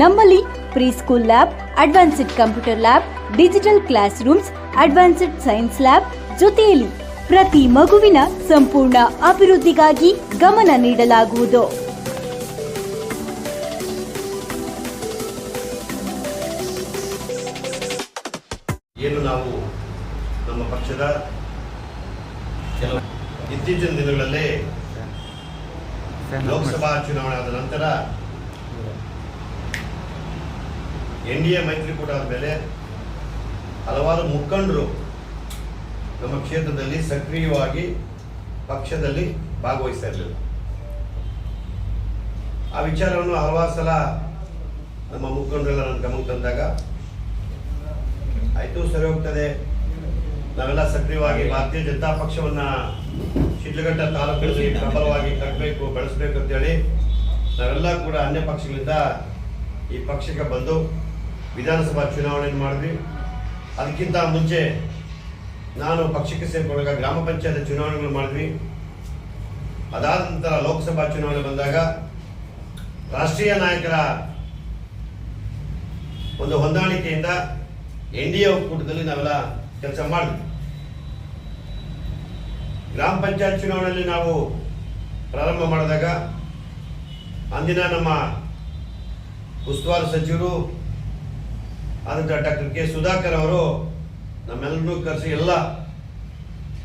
ನಮ್ಮಲ್ಲಿ pre school lab advanced computer lab digital class rooms advanced science lab ಜೊತೆಯಲ್ಲಿ ಪ್ರತಿ ಮಗುವಿನ ಸಂಪೂರ್ಣ ಅಭಿವೃದ್ಧಿಗಾಗಿ ಗಮನ ನೀಡಲಾಗುವುದು. ಏನು ನಾವು ನಮ್ಮ ಪಕ್ಷದ ಕೆಲವು ಇತ್ತೀಚಿನ ದಿನಗಳಲ್ಲಿ ಲೋಕಸಭಾ ಚುನಾವಣೆ ಆದ ನಂತರ ಎನ್ ಡಿ ಎ ಮೈತ್ರಿಕೂಟ ಕೂಡ ಮೇಲೆ ಹಲವಾರು ಮುಖಂಡರು ನಮ್ಮ ಕ್ಷೇತ್ರದಲ್ಲಿ ಸಕ್ರಿಯವಾಗಿ ಪಕ್ಷದಲ್ಲಿ ಭಾಗವಹಿಸ್ತಾ ಇರಲಿಲ್ಲ. ಆ ವಿಚಾರವನ್ನು ಹಲವಾರು ಸಲ ನಮ್ಮ ಮುಖಂಡರೆಲ್ಲ ನನ್ನ ಗಮನಕ್ಕೆ ತಂದಾಗ, ಆಯಿತು, ಸರಿ ಹೋಗ್ತದೆ. ನಾವೆಲ್ಲ ಸಕ್ರಿಯವಾಗಿ ಭಾರತೀಯ ಜನತಾ ಪಕ್ಷವನ್ನ ಶಿಡ್ಲಘಟ್ಟ ತಾಲೂಕಿನಲ್ಲಿ ಪ್ರಬಲವಾಗಿ ಕಟ್ಟಬೇಕು ಬೆಳೆಸಬೇಕು ಅಂತೇಳಿ ನಾವೆಲ್ಲ ಕೂಡ ಅನ್ಯ ಪಕ್ಷಗಳಿಂದ ಈ ಪಕ್ಷಕ್ಕೆ ಬಂದು ವಿಧಾನಸಭಾ ಚುನಾವಣೆಯನ್ನು ಮಾಡಿದ್ವಿ? ಅದಕ್ಕಿಂತ ಮುಂಚೆ ನಾನು ಪಕ್ಷಕ್ಕೆ ಸೇರಿಕೊಂಡಾಗ ಗ್ರಾಮ ಪಂಚಾಯತ್ ಚುನಾವಣೆಗಳು ಮಾಡಿದ್ವಿ. ಅದಾದ ನಂತರ ಲೋಕಸಭಾ ಚುನಾವಣೆ ಬಂದಾಗ ರಾಷ್ಟ್ರೀಯ ನಾಯಕರ ಒಂದು ಹೊಂದಾಣಿಕೆಯಿಂದ ಎನ್ ಡಿ ಎ ಒಕ್ಕೂಟದಲ್ಲಿ ನಾವೆಲ್ಲ ಕೆಲಸ ಮಾಡಿದ್ವಿ. ಗ್ರಾಮ ಪಂಚಾಯತ್ ಚುನಾವಣೆಯಲ್ಲಿ ನಾವು ಪ್ರಾರಂಭ ಮಾಡಿದಾಗ ಅಂದಿನ ನಮ್ಮ ಉಸ್ತುವಾರಿ ಸಚಿವರು ಆದಂಥ ಡಾಕ್ಟರ್ ಕೆ ಸುಧಾಕರ್ ಅವರು ನಮ್ಮೆಲ್ಲರನ್ನೂ ಕರೆಸಿ ಎಲ್ಲ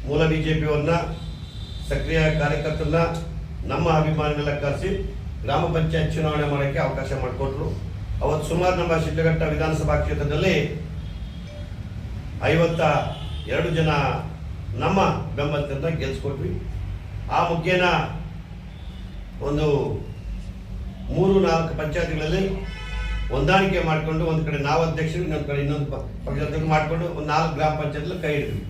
ಮೂಲ ಬಿ ಜೆ ಪಿಯವ್ರನ್ನ ಸಕ್ರಿಯ ಕಾರ್ಯಕರ್ತರನ್ನ, ನಮ್ಮ ಅಭಿಮಾನಿಗಳನ್ನ ಕರೆಸಿ ಗ್ರಾಮ ಪಂಚಾಯತ್ ಚುನಾವಣೆ ಮಾಡೋಕ್ಕೆ ಅವಕಾಶ ಮಾಡಿಕೊಟ್ರು. ಅವತ್ತು ಸುಮಾರು ನಮ್ಮ ಶಿಡ್ಲಘಟ್ಟ ವಿಧಾನಸಭಾ ಕ್ಷೇತ್ರದಲ್ಲಿ ಐವತ್ತ ಎರಡು ಜನ ನಮ್ಮ ಬೆಂಬಲಿತರನ್ನ ಗೆಲ್ಲಿಸ್ಕೊಟ್ವಿ ಆ ಮುಖೇನ ಒಂದು ಮೂರು ನಾಲ್ಕು ಪಂಚಾಯತಿಗಳಲ್ಲಿ ಹೊಂದಾಣಿಕೆ ಮಾಡಿಕೊಂಡು ಒಂದು ಕಡೆ ನಾವು ಅಧ್ಯಕ್ಷರು, ಇನ್ನೊಂದು ಕಡೆ ಇನ್ನೊಂದು ಪಕ್ಷಾಧ್ಯಕ್ಷರು ಮಾಡಿಕೊಂಡು ಒಂದು ನಾಲ್ಕು ಗ್ರಾಮ ಪಂಚಾಯತ್ ಕೈ ಹಿಡಿದ್ವಿ.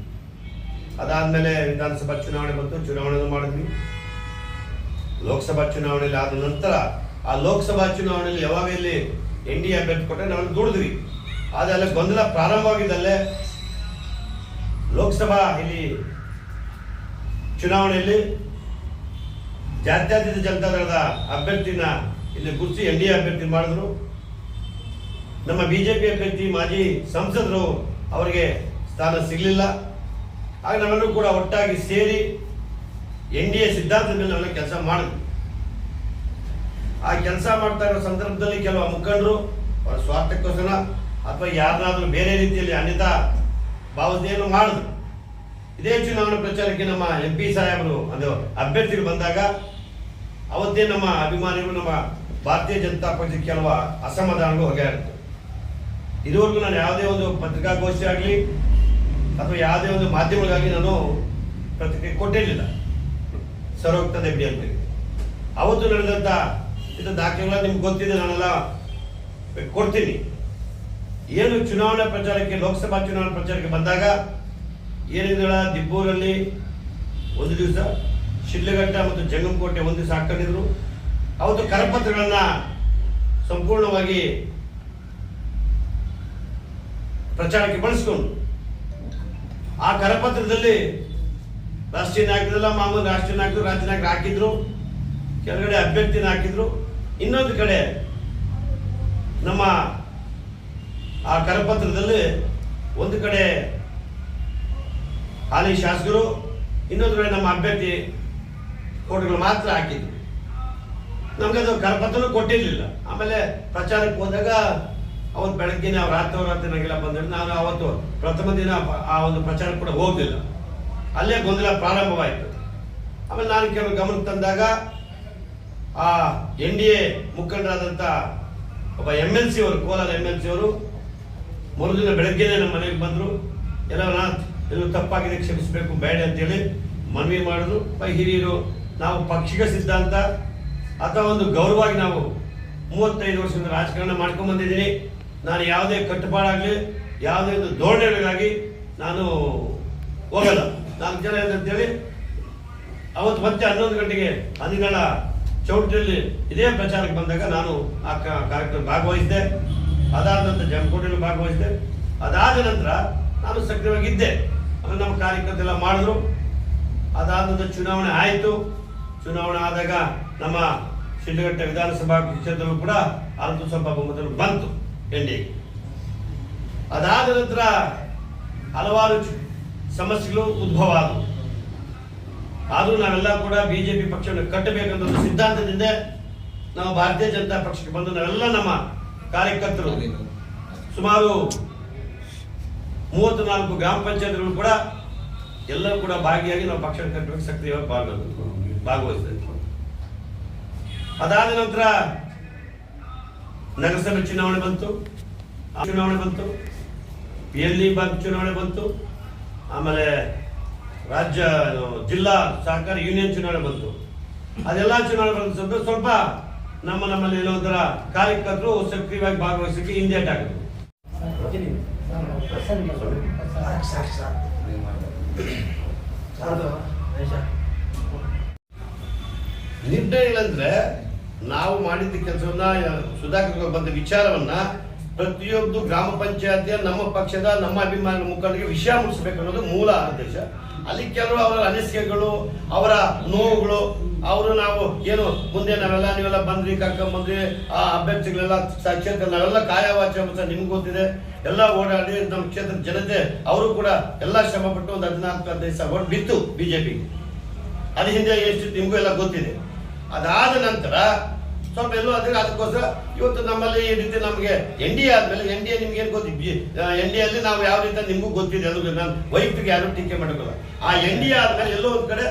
ಅದಾದಮೇಲೆ ವಿಧಾನಸಭಾ ಚುನಾವಣೆ ಬಂತು ಚುನಾವಣೆ ಮಾಡಿದ್ವಿ. ಲೋಕಸಭಾ ಚುನಾವಣೆಯಲ್ಲಿ ಆದ ನಂತರ ಆ ಲೋಕಸಭಾ ಚುನಾವಣೆಯಲ್ಲಿ ಯಾವಾಗ ಇಲ್ಲಿ ಎನ್ ಡಿ ಅಭ್ಯರ್ಥಿ ಕೊಟ್ಟರೆ ನಾವು ದುಡಿದ್ವಿ. ಆದರೆ ಅಲ್ಲಿ ಗೊಂದಲ ಪ್ರಾರಂಭವಾಗಿದ್ದಲ್ಲೇ ಲೋಕಸಭಾ ಇಲ್ಲಿ ಚುನಾವಣೆಯಲ್ಲಿ ಜಾತ್ಯತೀತ ಜನತಾದಳದ ಅಭ್ಯರ್ಥಿನ ಇಲ್ಲಿ ಗುರುತಿ ಎನ್ ಡಿ ಎ ಅಭ್ಯರ್ಥಿ ಮಾಡಿದ್ರು. ನಮ್ಮ ಬಿಜೆಪಿ ಅಭ್ಯರ್ಥಿ ಮಾಜಿ ಸಂಸದರು ಅವರಿಗೆ ಸ್ಥಾನ ಸಿಗಲಿಲ್ಲ. ಆಗ ನಾವೆಲ್ಲರೂ ಕೂಡ ಒಟ್ಟಾಗಿ ಸೇರಿ ಎನ್ ಡಿ ಎ ಸಿದ್ಧಾಂತದ ಮೇಲೆ ನಾವೆಲ್ಲ ಕೆಲಸ ಮಾಡಿದ್ವಿ. ಆ ಕೆಲಸ ಮಾಡ್ತಾ ಇರೋ ಸಂದರ್ಭದಲ್ಲಿ ಕೆಲವು ಮುಖಂಡರು ಅವರ ಸ್ವಾರ್ಥಕ್ಕೋಸ್ಕರ ಅಥವಾ ಯಾರನ್ನಾದ್ರೂ ಬೇರೆ ರೀತಿಯಲ್ಲಿ ಅನಿತ ಭಾವನೆಯನ್ನು ಮಾಡಿದ್ರು. ಇದೇ ಚುನಾವಣಾ ಪ್ರಚಾರಕ್ಕೆ ನಮ್ಮ ಎಂ ಪಿ ಸಾಹೇಬರು, ಅದು ಅಭ್ಯರ್ಥಿಗಳು ಬಂದಾಗ ಅವತ್ತೇ ನಮ್ಮ ಅಭಿಮಾನಿಗಳು, ನಮ್ಮ ಭಾರತೀಯ ಜನತಾ ಪಕ್ಷದ ಕೆಲವು ಅಸಮಾಧಾನಗಳು ಹೊಗೆಯಾಡಿತು ಇದುವರೆಗೂ ನಾನು ಯಾವುದೇ ಒಂದು ಪತ್ರಿಕಾಗೋಷ್ಠಿ ಆಗಲಿ ಅಥವಾ ಯಾವುದೇ ಒಂದು ಮಾಧ್ಯಮಗಳಿಗಾಗಿ ನಾನು ಪ್ರತಿಕ್ರಿಯೆ ಕೊಟ್ಟಿರಲಿಲ್ಲ. ಸರ್ವೋಕ್ತ ದೇವಿ ಅಂತ ಅವತ್ತು ನಡೆದಂತ ಇದು ದಾಖಲೆಗಳ ನಿಮ್ಗೆ ಗೊತ್ತಿದೆ, ನಾನೆಲ್ಲ ಕೊಡ್ತೀನಿ. ಏನು ಚುನಾವಣಾ ಪ್ರಚಾರಕ್ಕೆ, ಲೋಕಸಭಾ ಚುನಾವಣಾ ಪ್ರಚಾರಕ್ಕೆ ಬಂದಾಗ ಏನಿದಳ ದಿಬ್ಬೂರಲ್ಲಿ ಒಂದು ದಿವಸ ಶಿಡ್ಲಘಟ್ಟ ಮತ್ತು ಜಂಗಮಕೋಟೆ ಒಂದು ದಿವಸ ಹಾಕೊಂಡಿದ್ರು. ಅವತ್ತು ಕರಪತ್ರಗಳನ್ನು ಸಂಪೂರ್ಣವಾಗಿ ಪ್ರಚಾರಕ್ಕೆ ಬಳಸ್ಕೊಂಡು. ಆ ಕರಪತ್ರದಲ್ಲಿ ರಾಷ್ಟ್ರೀಯ ನಾಯಕರೆಲ್ಲ ಮಾಮೂಲಿ ರಾಷ್ಟ್ರೀಯ ನಾಯಕರು, ರಾಜ್ಯ ಹಾಕಿದ್ರು, ಕೆಳಗಡೆ ಅಭ್ಯರ್ಥಿನ ಹಾಕಿದ್ರು. ಇನ್ನೊಂದು ಕಡೆ ನಮ್ಮ ಆ ಕರಪತ್ರದಲ್ಲಿ ಒಂದು ಕಡೆ ಹಾಲಿ ಶಾಸಕರು, ಇನ್ನೊಂದು ಕಡೆ ನಮ್ಮ ಅಭ್ಯರ್ಥಿ ಫೋಟೋಗಳು ಮಾತ್ರ ಹಾಕಿದ್ರು. ನಮ್ಗೆ ಅದು ಕರಪತ್ರನೂ ಕೊಟ್ಟಿರಲಿಲ್ಲ. ಆಮೇಲೆ ಪ್ರಚಾರಕ್ಕೆ ಹೋದಾಗ ಅವತ್ತು ಬೆಳಗ್ಗೆನೆ ಅವ್ರು ರಾತ್ರಿ ರಾತ್ರಿ ನನಗೆಲ್ಲ ಬಂದ್ರೆ ನಾನು ಅವತ್ತು ಪ್ರಥಮ ದಿನ ಆ ಒಂದು ಪ್ರಚಾರ ಕೂಡ ಹೋಗಲಿಲ್ಲ. ಅಲ್ಲೇ ಗೊಂದಲ ಪ್ರಾರಂಭವಾಯಿತು. ಆಮೇಲೆ ನಾನು ಕೆಲವು ಗಮನಕ್ಕೆ ತಂದಾಗ ಆ ಎನ್ ಡಿ ಎ ಮುಖಂಡರಾದಂಥ ಒಬ್ಬ ಎಂ ಎಲ್ ಸಿ ಅವರು, ಕೋಲಾರ ಎಂ ಎಲ್ ಸಿ ಅವರು ಮರುದಿನ ಬೆಳಗ್ಗೆನೆ ನಮ್ಮ ಮನೆಗೆ ಬಂದರು. ಎಲ್ಲ ನಾನು ಎಲ್ಲೂ ತಪ್ಪಾಗಿದೆ, ಕ್ಷಮಿಸಬೇಕು, ಬೇಡ ಅಂತೇಳಿ ಮನವಿ ಮಾಡಿದ್ರು. ಹಿರಿಯರು, ನಾವು ಪಕ್ಷಿಕ ಸಿದ್ಧಾಂತ ಅಥವಾ ಒಂದು ಗೌರವವಾಗಿ ನಾವು ಮೂವತ್ತೈದು ವರ್ಷದಿಂದ ರಾಜಕಾರಣ ಮಾಡ್ಕೊಂಡ್ ಬಂದಿದ್ದೀನಿ. ನಾನು ಯಾವುದೇ ಕಟ್ಟುಪಾಡಾಗಲಿ, ಯಾವುದೇ ಒಂದು ಧೋರಣೆಗಳಿಗಾಗಿ ನಾನು ಹೋಗಲ್ಲ. ನಾಲ್ಕು ಜನ ಅಂತೇಳಿ, ಅವತ್ತು ಮತ್ತೆ ಹನ್ನೊಂದು ಗಂಟೆಗೆ ಹದಿನಾಳ ಚೌಟ್ರಿಯಲ್ಲಿ ಇದೇ ಪ್ರಚಾರಕ್ಕೆ ಬಂದಾಗ ನಾನು ಆ ಕಾರ್ಯಕ್ರಮ ಭಾಗವಹಿಸಿದೆ ಅದಾದ ನಂತರ ಭಾಗವಹಿಸಿದೆ ಅದಾದ ನಂತರ ನಾನು ಸಕ್ರಿಯವಾಗಿದ್ದೆ. ಆಮೇಲೆ ನಮ್ಮ ಕಾರ್ಯಕರ್ತೆಲ್ಲ ಮಾಡಿದ್ರು. ಅದಾದ ನಂತರ ಚುನಾವಣೆ ಆಯಿತು. ಚುನಾವಣೆ ಆದಾಗ ನಮ್ಮ ಶಿಡ್ಲಘಟ್ಟ ವಿಧಾನಸಭಾ ಕ್ಷೇತ್ರದಲ್ಲೂ ಕೂಡ ಅಲ್ಪ ಸ್ವಲ್ಪ ಬಂತು. ಎನ್ ಡಿ ಅದಾದ ನಂತರ ಹಲವಾರು ಸಮಸ್ಯೆಗಳು ಉದ್ಭವ ಆದವು. ಆದರೂ ನಾವೆಲ್ಲ ಕೂಡ ಬಿಜೆಪಿ ಪಕ್ಷವನ್ನು ಕಟ್ಟಬೇಕಂತ ಒಂದು ಸಿದ್ಧಾಂತದಿಂದ ನಾವು ಭಾರತೀಯ ಜನತಾ ಪಕ್ಷಕ್ಕೆ ಬಂದು ನಾವೆಲ್ಲ ನಮ್ಮ ಕಾರ್ಯಕರ್ತರು. ಸುಮಾರು ಮೂವತ್ತು ನಾಲ್ಕು ಗ್ರಾಮ ಪಂಚಾಯತ್ಗಳು ಕೂಡ ಎಲ್ಲರೂ ಕೂಡ ಭಾಗಿಯಾಗಿ ನಾವು ಪಕ್ಷ ಕಟ್ಟಬೇಕು ಸಕ್ರಿಯವಾಗಿ ಭಾಗವಹಿಸ್ತಾ ಭಾಗವಹಿಸಿದ್ವಿ ಅದಾದ ನಂತರ ನಗರಸಭೆ ಚುನಾವಣೆ ಬಂತು. ಆ ಚುನಾವಣೆ ಬಂತು. ಎಲ್ಲಿ ಬಾಗ್ ಚುನಾವಣೆ ಬಂತು. ಆಮೇಲೆ ರಾಜ್ಯ ಜಿಲ್ಲಾ ಸಹಕಾರ ಯೂನಿಯನ್ ಚುನಾವಣೆ ಬಂತು. ಅದೆಲ್ಲ ಚುನಾವಣೆ ಬಂತು ಸ್ವಲ್ಪ ಸ್ವಲ್ಪ ನಮ್ಮ ನಮ್ಮಲ್ಲಿ ಏನೋ ಒಂಥರ ಕಾರ್ಯಕರ್ತರು ಸಕ್ರಿಯವಾಗಿ ಭಾಗವಹಿಸಕ್ಕೆ ಹಿಂದೇಟ್ ಆಗುತ್ತೆ ನಿರ್ಣಯಗಳಂದ್ರೆ ನಾವು ಮಾಡಿದ ಕೆಲಸವನ್ನ, ಸುಧಾಕರ್ ಬಂದ ವಿಚಾರವನ್ನ ಪ್ರತಿಯೊಂದು ಗ್ರಾಮ ಪಂಚಾಯತಿಯ, ನಮ್ಮ ಪಕ್ಷದ, ನಮ್ಮ ಅಭಿಮಾನ ಮುಖಂಡರಿಗೆ ವಿಷಯ ಮುಟ್ಟಿಸ್ಬೇಕು ಅನ್ನೋದು ಮೂಲ ಉದ್ದೇಶ ಅಲ್ಲಿ ಕೆಲವರು ಅವರ ಅನಿಸಿಕೆಗಳು, ಅವರ ನೋವುಗಳು, ಅವರು ನಾವು ಏನು ಮುಂದೆ ನಾವೆಲ್ಲ, ನೀವೆಲ್ಲ ಬಂದ್ರಿ ಕರ್ಕೊಂಡ್ಬಂದ್ರಿ ಆ ಅಭ್ಯರ್ಥಿಗಳೆಲ್ಲ ಕ್ಷೇತ್ರ ನಾವೆಲ್ಲ ಕಾಯವಾಚ ಅಂತ ನಿಮ್ಗೆ ಗೊತ್ತಿದೆ. ಎಲ್ಲ ಓಡಾಡಿ ನಮ್ಮ ಕ್ಷೇತ್ರದ ಜನತೆ, ಅವರು ಕೂಡ ಎಲ್ಲ ಶ್ರಮ ಪಟ್ಟು ಒಂದು ಹದಿನಾಲ್ಕು, ಹದಿನೈದು ಸಾವಿರ ಓಟ್ ಬಿತ್ತು ಬಿಜೆಪಿಗೆ. ಅದ್ರ ಹಿಂದೆ ಎಷ್ಟು, ನಿಮಗೂ ಎಲ್ಲ ಗೊತ್ತಿದೆ. ಅದಾದ ನಂತರ ಸ್ವಲ್ಪ ಎಲ್ಲೋ ಅದ್ರ ಅದಕ್ಕೋಸ್ಕರ ಇವತ್ತು ನಮ್ಮಲ್ಲಿ ಈ ರೀತಿ ನಮಗೆ ಎನ್ ಡಿ ಎ ಆದ್ಮೇಲೆ ಎನ್ ಡಿ ಎ ನಿಮ್ಗೆ ಏನು ಗೊತ್ತಿ ಎನ್ ಡಿ ಎಲ್ಲಿ ನಾವು ಯಾವ ರೀತಿ ನಿಮಗೂ ಗೊತ್ತಿದೆ ಅದು ನಾನು ವೈಯಕ್ತಿಕ ಯಾರು ಟೀಕೆ ಮಾಡೋಕ್ಕಲ್ಲ ಆ ಎನ್ ಡಿ ಎ ಆದ್ಮೇಲೆ ಎಲ್ಲೋ ಒಂದು ಕಡೆ